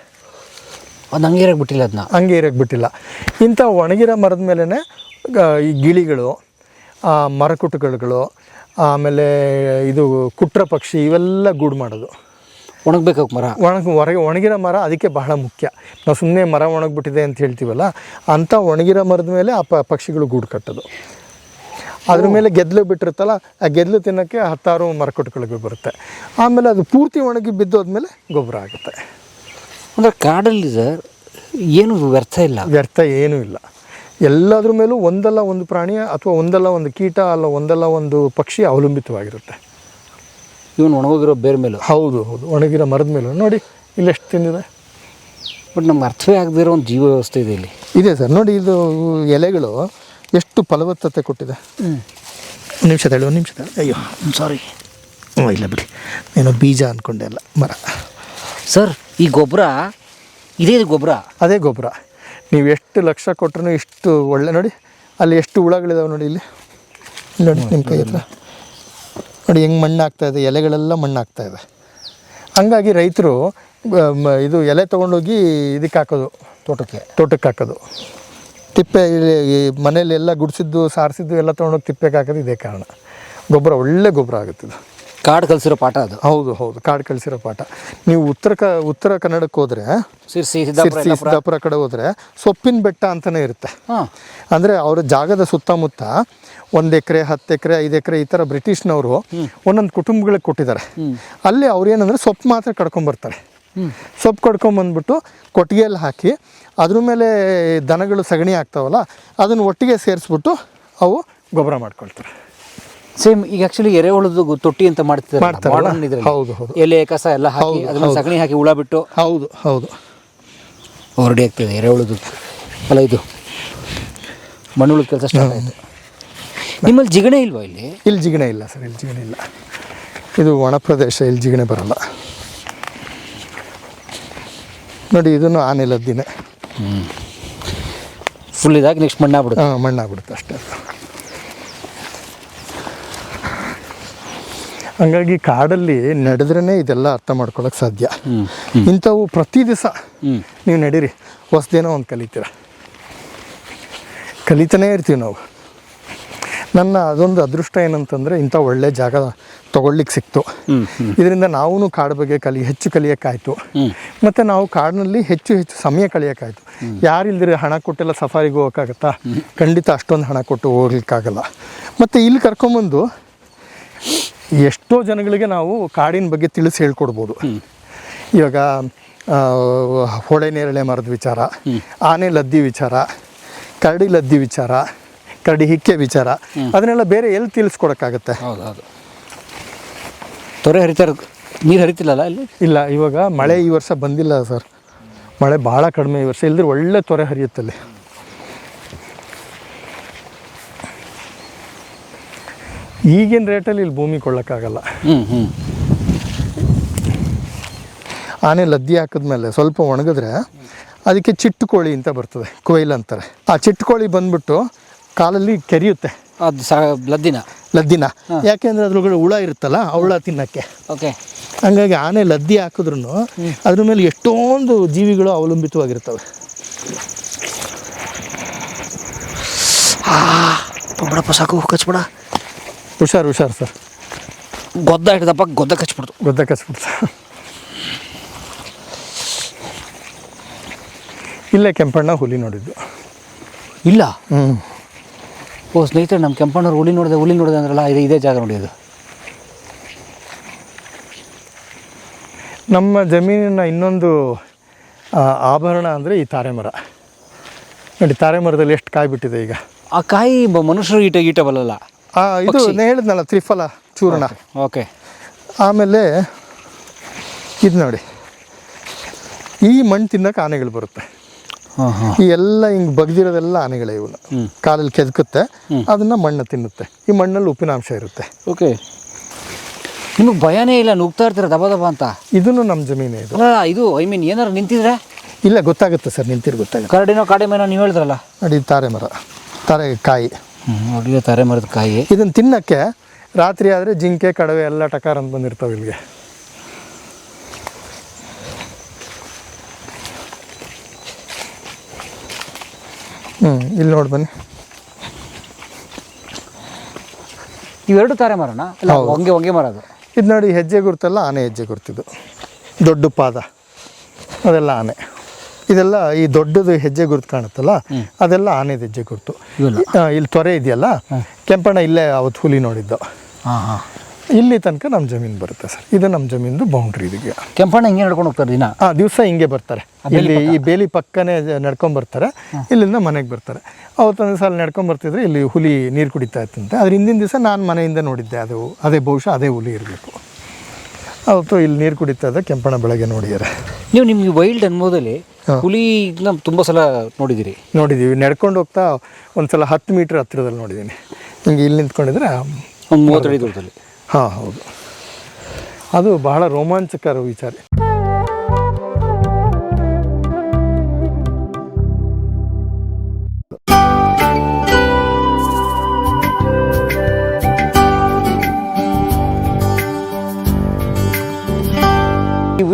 ಅದು ಹಂಗೆ ಇರಕ್ ಬಿಟ್ಟಿಲ್ಲ ಅದನ್ನ ಹಂಗೆ ಇರಕ್ಕೆ ಬಿಟ್ಟಿಲ್ಲ. ಇಂಥ ಒಣಗಿರೋ ಮರದ ಮೇಲೇ ಈ ಗಿಳಿಗಳು ಆ, ಮರಕುಟುಕಳುಗಳು ಆಮೇಲೆ ಇದು ಕುಟ್ರ ಪಕ್ಷಿ ಇವೆಲ್ಲ ಗೂಡು ಮಾಡೋದು. ಒಣಗಬೇಕು ಮರ? ಒಣಗ ಹೊರಗೆ ಒಣಗಿರೋ ಮರ ಅದಕ್ಕೆ ಬಹಳ ಮುಖ್ಯ. ನಾವು ಸುಮ್ಮನೆ ಮರ ಒಣಗಿಬಿಟ್ಟಿದೆ ಅಂತ ಹೇಳ್ತೀವಲ್ಲ ಅಂಥ ಒಣಗಿರೋ ಮರದ ಮೇಲೆ ಆ ಪ ಪಕ್ಷಿಗಳು ಗೂಡು ಕಟ್ಟೋದು. ಅದ್ರ ಮೇಲೆ ಗೆದ್ದಲು ಬಿಟ್ಟಿರುತ್ತಲ್ಲ ಆ ಗೆದ್ದಲು ತಿನ್ನೋಕ್ಕೆ ಹತ್ತಾರು ಮರಕುಟುಕಳಿಗೆ ಬರುತ್ತೆ. ಆಮೇಲೆ ಅದು ಪೂರ್ತಿ ಒಣಗಿ ಬಿದ್ದೋದ್ಮೇಲೆ ಗೊಬ್ಬರ ಆಗುತ್ತೆ. ಅಂದರೆ ಕಾಡಲ್ಲಿ ಸರ್ ಏನು ವ್ಯರ್ಥ ಇಲ್ಲ? ವ್ಯರ್ಥ ಏನೂ ಇಲ್ಲ. ಎಲ್ಲದ್ರ ಮೇಲೂ ಒಂದಲ್ಲ ಒಂದು ಪ್ರಾಣಿ ಅಥವಾ ಒಂದಲ್ಲ ಒಂದು ಕೀಟ ಅಲ್ಲ ಒಂದಲ್ಲ ಒಂದು ಪಕ್ಷಿ ಅವಲಂಬಿತವಾಗಿರುತ್ತೆ. ಇವನು ಒಣಗೋಗಿರೋ ಬೇರೆ ಮೇಲೂ. ಹೌದು ಹೌದು. ಒಣಗಿರೋ ಮರದ ಮೇಲೂ. ನೋಡಿ ಇಲ್ಲೆಷ್ಟು ತಿಂದಿದೆ? ಬಟ್ ನಮ್ಗೆ ಅರ್ಥವೇ ಆಗದಿರೋ ಒಂದು ಜೀವ ವ್ಯವಸ್ಥೆ ಇದೆ ಇಲ್ಲಿ. ಇದೆ ಸರ್. ನೋಡಿ ಇದು ಎಲೆಗಳು ಎಷ್ಟು ಫಲವತ್ತತೆ ಕೊಟ್ಟಿದೆ. ಒಂದು ನಿಮಿಷ ಹೇಳಿ ಒಂದು ನಿಮಿಷ ತಳಿ ಅಯ್ಯೋ ಸಾರಿ ಹ್ಞೂ ಇಲ್ಲ ಬಿಡಿ. ಏನೋ ಬೀಜ ಅಂದ್ಕೊಂಡೆ ಅಲ್ಲ ಮರ. ಸರ್ ಈ ಗೊಬ್ಬರ ಇದೇ ಗೊಬ್ಬರ? ಅದೇ ಗೊಬ್ಬರ. ನೀವು ಎಷ್ಟು ಲಕ್ಷ ಕೊಟ್ರೂ ಇಷ್ಟು ಒಳ್ಳೆ ನೋಡಿ ಅಲ್ಲಿ ಎಷ್ಟು ಹುಳಗಳಿದಾವೆ ನೋಡಿ ಇಲ್ಲಿ. ಇಲ್ಲಿ ನೋಡಿ ನಿಮ್ಮ ಕೈ ಹತ್ರ. ನೋಡಿ ಹೆಂಗೆ ಮಣ್ಣು ಆಗ್ತಾ ಇದೆ ಎಲೆಗಳೆಲ್ಲ ಮಣ್ಣು ಆಗ್ತಾ ಇದೆ. ಹಂಗಾಗಿ ರೈತರು ಇದು ಎಲೆ ತೊಗೊಂಡೋಗಿ ಇದಕ್ಕೆ ಹಾಕೋದು. ತೋಟಕ್ಕೆ. ತೋಟಕ್ಕೆ ಹಾಕೋದು. ತಿಪ್ಪೆ ಮನೇಲಿ ಎಲ್ಲ ಗುಡಿಸಿದ್ದು ಸಾರಿಸಿದ್ದು ಎಲ್ಲ ತೊಗೊಂಡೋಗಿ ತಿಪ್ಪೆಗೆ ಹಾಕೋದು ಇದೇ ಕಾರಣ. ಗೊಬ್ಬರ ಒಳ್ಳೆ ಗೊಬ್ಬರ ಆಗುತ್ತೆ ಇದು. ಕಾಡು ಕಲಿಸಿರೋ ಪಾಠ ಅದು. ಹೌದು ಹೌದು ಕಾಡು ಕಲಿಸಿರೋ ಪಾಠ. ನೀವು ಉತ್ತರ ಕ ಉತ್ತರ ಕನ್ನಡಕ್ಕೆ ಹೋದ್ರೆ ಸಿರ್ಸಿ ಸಿದ್ದಾಪುರ ಕಡೆ ಹೋದ್ರೆ ಸೊಪ್ಪಿನ ಬೆಟ್ಟ ಅಂತಾನೆ ಇರುತ್ತೆ. ಅಂದರೆ ಅವರ ಜಾಗದ ಸುತ್ತಮುತ್ತ ಒಂದು ಎಕರೆ ಹತ್ತು ಎಕರೆ ಐದು ಎಕರೆ ಈ ಥರ ಬ್ರಿಟಿಷ್ನವರು ಒಂದೊಂದು ಕುಟುಂಬಗಳಿಗೆ ಕೊಟ್ಟಿದ್ದಾರೆ. ಅಲ್ಲಿ ಅವ್ರು ಏನಂದರೆ ಸೊಪ್ಪು ಮಾತ್ರ ಕಡ್ಕೊಂಬರ್ತಾರೆ ಸೊಪ್ಪು ಕಡ್ಕೊಂಬಂದ್ಬಿಟ್ಟು ಕೊಟ್ಟಿಗೆಯಲ್ಲಿ ಹಾಕಿ ಅದ್ರ ಮೇಲೆ ದನಗಳು ಸಗಣಿ ಆಗ್ತಾವಲ್ಲ ಅದನ್ನು ಒಟ್ಟಿಗೆ ಸೇರಿಸ್ಬಿಟ್ಟು ಅವು ಗೊಬ್ಬರ ಮಾಡ್ಕೊಳ್ತಾರೆ. ಸೇಮ್ ಈಗ ಆಕ್ಚುಲಿ ಎರೆಹುಳದ ಉಳಿದು ತೊಟ್ಟಿ ಅಂತ ಮಾಡ್ತಿದ್ದಾರೆ. ಹೌದು, ಹೌದು. ಎಲೆ ಕಸ ಎಲ್ಲ ಹಾಕಿ ಅದನ್ನ ಸಗಣಿ ಹಾಕಿ ಹುಳ ಬಿಟ್ಟು ಹೌದು ಹೌದು. ಹೊರಡಿ ಆಗ್ತದೆ ಎರೆಹುಳದ ಅಲ್ಲ ಇದು ಮಣ್ಣುಳದ ಕೆಲಸ ಸ್ಟಾರ್ಟ್ ಆಯಿತು. ನಿಮ್ಮಲ್ಲಿ ಜಿಗಣೆ ಇಲ್ವಾ ಇಲ್ಲಿ? ಇಲ್ಲಿ ಜಿಗಣೆ ಇಲ್ಲ ಸರ್ ಇಲ್ಲಿ ಜಿಗಣೆ ಇಲ್ಲ. ಇದು ಒಣ ಪ್ರದೇಶ ಇಲ್ಲಿ ಜಿಗಣೆ ಬರಲ್ಲ. ನೋಡಿ ಇದನ್ನು ದಿನ ಹ್ಞೂ ಫುಲ್ ಇದಾಗಿ ನೆಕ್ಸ್ಟ್ ಮಣ್ಣಾಗ್ಬಿಡುತ್ತೆ. ಹಾಂ ಮಣ್ಣಾಗ್ಬಿಡುತ್ತೆ ಅಷ್ಟೇ. ಹಂಗಾಗಿ ಕಾಡಲ್ಲಿ ನಡೆದ್ರೇ ಇದೆಲ್ಲ ಅರ್ಥ ಮಾಡ್ಕೊಳಕ್ಕೆ ಸಾಧ್ಯ. ಇಂಥವು ಪ್ರತಿ ದಿವಸ ನೀವು ನಡೀರಿ ಹೊಸ್ದೇನೋ ಒಂದು ಕಲಿತೀರ. ಕಲಿತಾನೇ ಇರ್ತೀವಿ ನಾವು. ನನ್ನ ಅದೊಂದು ಅದೃಷ್ಟ ಏನಂತಂದ್ರೆ ಇಂಥ ಒಳ್ಳೆ ಜಾಗ ತಗೊಳ್ಲಿಕ್ಕೆ ಸಿಕ್ತು. ಇದರಿಂದ ನಾವು ಕಾಡು ಬಗ್ಗೆ ಕಲಿ ಹೆಚ್ಚು ಕಲಿಯೋಕ್ಕಾಯ್ತು. ಮತ್ತೆ ಮತ್ತು ನಾವು ಕಾಡಿನಲ್ಲಿ ಹೆಚ್ಚು ಹೆಚ್ಚು ಸಮಯ ಕಳಿಯೋಕ್ಕಾಯ್ತು. ಯಾರಿಲ್ದಿರ ಹಣ ಕೊಟ್ಟೆಲ್ಲ ಸಫಾರಿಗೆ ಹೋಗೋಕ್ಕಾಗತ್ತಾ? ಖಂಡಿತ ಅಷ್ಟೊಂದು ಹಣ ಕೊಟ್ಟು ಹೋಗ್ಲಿಕ್ಕಾಗಲ್ಲ. ಮತ್ತೆ ಇಲ್ಲಿ ಕರ್ಕೊಂಬಂದು ಎಷ್ಟೋ ಜನಗಳಿಗೆ ನಾವು ಕಾಡಿನ ಬಗ್ಗೆ ತಿಳಿಸಿ ಹೇಳ್ಕೊಡ್ಬೋದು. ಇವಾಗ ಹೊಳೆ ನೇರಳೆ ಮರದ ವಿಚಾರ ಆನೆ ಲದ್ದಿ ವಿಚಾರ ಕರಡಿ ಲದ್ದಿ ವಿಚಾರ ಕರಡಿ ಹಿಕ್ಕೆ ವಿಚಾರ ಅದನ್ನೆಲ್ಲ ಬೇರೆ ಎಲ್ಲಿ ತಿಳಿಸ್ಕೊಡಕ್ಕಾಗತ್ತೆ? ತೊರೆ ಹರಿತಾರ ನೀರು ಹರಿತಿಲ್ಲಲ್ಲ ಇಲ್ಲಿ ಇಲ್ಲ ಇವಾಗ ಮಳೆ ಈ ವರ್ಷ ಬಂದಿಲ್ಲ ಸರ್. ಮಳೆ ಭಾಳ ಕಡಿಮೆ ಈ ವರ್ಷ. ಇಲ್ಲದ್ರೆ ಒಳ್ಳೆ ತೊರೆ ಹರಿಯುತ್ತಲ್ಲಿ ಈಗಿನ ರೇಟಲ್ಲಿ ಇಲ್ಲಿ ಭೂಮಿ ಕೊಳ್ಳೋಕ್ಕಾಗಲ್ಲ. ಆನೆ ಲದ್ದಿ ಹಾಕಿದ್ಮೇಲೆ ಸ್ವಲ್ಪ ಒಣಗಿದ್ರೆ ಅದಕ್ಕೆ ಚಿಟ್ಟುಕೋಳಿ ಅಂತ ಬರ್ತದೆ ಕೊಯ್ಲ್ ಅಂತಾರೆ. ಆ ಚಿಟ್ಟುಕೋಳಿ ಬಂದ್ಬಿಟ್ಟು ಕಾಲಲ್ಲಿ ಕೆರೆಯುತ್ತೆ. ಅದು ಲದ್ದಿನ? ಲದ್ದಿನ. ಯಾಕೆಂದ್ರೆ ಅದ್ರೊಳಗಡೆ ಹುಳ ಇರುತ್ತಲ್ಲ ಆ ಹುಳ ತಿನ್ನಕ್ಕೆ. ಓಕೆ. ಹಂಗಾಗಿ ಆನೆ ಲದ್ದಿ ಹಾಕಿದ್ರು ಅದ್ರ ಮೇಲೆ ಎಷ್ಟೊಂದು ಜೀವಿಗಳು ಅವಲಂಬಿತವಾಗಿರ್ತವೆ. ಸಾಕು ಕಚ್ಬಿಡ. ಹುಷಾರು ಹುಷಾರು ಸರ್. ಗೊದ್ದ ಹಿಡ್ದಪ್ಪ ಗೊದ್ದ ಕಚ್ಬಿಡ್ತು. ಗೊದ್ದ ಕಚ್ಬಿಡ್ತು. ಇಲ್ಲೇ ಕೆಂಪಣ್ಣ ಹುಲಿ ನೋಡಿದ್ದು. ಇಲ್ಲ? ಹ್ಞೂ ಓ ಸ್ನೇಹಿತರೆ ನಮ್ಮ ಕೆಂಪಣ್ಣವ್ರು ಹುಲಿ ನೋಡಿದೆ ಹುಲಿ ನೋಡಿದೆ ಅಂದ್ರಲ್ಲ ಇದೆ ಇದೇ ಜಾಗ ನೋಡಿದ್ದು ಅದು. ನಮ್ಮ ಜಮೀನಿನ ಇನ್ನೊಂದು ಆಭರಣ ಅಂದರೆ ಈ ತಾರೆ ಮರ ನೋಡಿ ತಾರೆ ಮರದಲ್ಲಿ ಎಷ್ಟು ಕಾಯಿ ಬಿಟ್ಟಿದೆ ಈಗ? ಆ ಕಾಯಿ ಬ- ಮನುಷ್ಯರು ಈಟ ಈಟ ಬಲ್ಲಲ್ಲ. ಆ, ಇದು ಹೇಳಿದ್ನಲ್ಲ ತ್ರಿಫಲ ಚೂರ್ಣ. ಓಕೆ ಆಮೇಲೆ ಇದು ನೋಡಿ. ಈ ಮಣ್ಣು ತಿನ್ನಕ್ಕೆ ಆನೆಗಳು ಬರುತ್ತೆ. ಹಾಂ ಹಾಂ. ಈ ಎಲ್ಲ ಹಿಂಗೆ ಬಗ್ದಿರೋದೆಲ್ಲ ಆನೆಗಳೇ ಇವನ್ನ ಕಾಲಲ್ಲಿ ಕೆದಕುತ್ತೆ ಅದನ್ನ ಮಣ್ಣು ತಿನ್ನುತ್ತೆ. ಈ ಮಣ್ಣಲ್ಲಿ ಉಪ್ಪಿನಾಂಶ ಇರುತ್ತೆ. ಓಕೆ. ನಿಮಗೆ ಭಯನೇ ಇಲ್ಲ ನುಗ್ತಾ ಇರ್ತೀರ ದಬ ದಬ ಅಂತ? ಇದನ್ನು ನಮ್ಮ ಜಮೀನೇ ಇದು. ಅಲ್ಲ ಇದು ಐ ಮೀನ್ ಏನಾರು ನಿಂತಿದ್ರೆ? ಇಲ್ಲ ಗೊತ್ತಾಗುತ್ತೆ ಸರ್ ನಿಂತಿರ್ ಗೊತ್ತಾಗುತ್ತೆ. ಕರಡಿನೋ ಕಾಡೆಮೇನೋ ನೀವು ಹೇಳಿದ್ರಲ್ಲ? ನೋಡಿ ಇದು ತಾರೆ ಮರ ತಾರೆ ಕಾಯಿ ನೋಡಿ ತಾರೆ ಮರದ ಕಾಯಿ. ಇದನ್ನು ತಿನ್ನಕ್ಕೆ ರಾತ್ರಿ ಆದರೆ ಜಿಂಕೆ ಕಡವೆ ಎಲ್ಲ ಟಕಾರ ಅಂತ ಬಂದಿರ್ತಾವೆ ಇಲ್ಲಿಗೆ. ಹ್ಞೂ ಇಲ್ಲಿ ನೋಡಿ ಬನ್ನಿ. ಇವೆರಡು ತಾರೆ ಮರೋಣ ಇಲ್ಲ ಹೊಂಗೆ ಹೊಂಗೆ ಮರ ಅದು. ಇದು ನೋಡಿ ಹೆಜ್ಜೆ ಗುರುತಲ್ಲ ಆನೆ ಹೆಜ್ಜೆ ಗುರುತಿದು ದೊಡ್ಡ ಪಾದ. ಅದೆಲ್ಲ ಆನೆ. ಇದೆಲ್ಲ ಈ ದೊಡ್ಡದು ಹೆಜ್ಜೆ ಗುರುತು ಕಾಣುತ್ತಲ್ಲ ಅದೆಲ್ಲ ಆನೆದ ಹೆಜ್ಜೆ ಗುರುತು? ಇಲ್ಲಿ ತೊರೆ ಇದೆಯಲ್ಲ ಕೆಂಪಣ್ಣ ಇಲ್ಲೇ ಅವತ್ತು ಹುಲಿ ನೋಡಿದ್ದು. ಹಾಂ ಹಾಂ. ಇಲ್ಲಿ ತನಕ ನಮ್ಮ ಜಮೀನು ಬರುತ್ತೆ ಸರ್. ಇದು ನಮ್ಮ ಜಮೀನ್ದು ಬೌಂಡ್ರಿ ಇದಕ್ಕೆ ಕೆಂಪಣ್ಣ ಹಿಂಗೆ ನಡ್ಕೊಂಡು ಹೋಗ್ತಾರೆ ದಿನ? ಆ ದಿವಸ ಹಿಂಗೆ ಬರ್ತಾರೆ. ಇಲ್ಲಿ ಈ ಬೇಲಿ ಪಕ್ಕನೇ ನಡ್ಕೊಂಡ್ ಬರ್ತಾರೆ. ಇಲ್ಲಿಂದ ಮನೆಗೆ ಬರ್ತಾರೆ. ಅವತ್ತೊಂದು ಸಲ ನಡ್ಕೊಂಡ್ ಬರ್ತಿದ್ರೆ ಇಲ್ಲಿ ಹುಲಿ ನೀರು ಕುಡಿತಾ ಇತ್ತಂತೆ ಅದ್ರ ಹಿಂದಿನ ದಿವಸ ನಾನು ಮನೆಯಿಂದ ನೋಡಿದ್ದೆ. ಅದು ಅದೇ ಬಹುಶಃ ಅದೇ ಹುಲಿ ಇರಬೇಕು. ಅವತ್ತು ಇಲ್ಲಿ ನೀರು ಕುಡಿತಾ ಇದ್ದ ಕೆಂಪಣ ಬೆಳಗ್ಗೆ ನೋಡಿದಾರೆ. ನೀವು ನಿಮ್ಗೆ ವೈಲ್ಡ್ ಅನುಭವದಲ್ಲಿ ಹುಲಿ ತುಂಬ ಸಲ ನೋಡಿದ್ದೀರಿ ನೋಡಿದ್ದೀವಿ ನಡ್ಕೊಂಡು ಹೋಗ್ತಾ ಒಂದ್ಸಲ ಹತ್ತು ಮೀಟ್ರ್ ಹತ್ತಿರದಲ್ಲಿ ನೋಡಿದ್ದೀನಿ ನಿಮ್ಗೆ ಇಲ್ಲಿ ನಿಂತ್ಕೊಂಡಿದ್ರೆ ಒಂದು ಮೂವತ್ತಡಿ ದೂರದಲ್ಲಿ. ಹಾಂ ಹೌದು. ಅದು ಬಹಳ ರೋಮಾಂಚಕರ ವಿಚಾರ.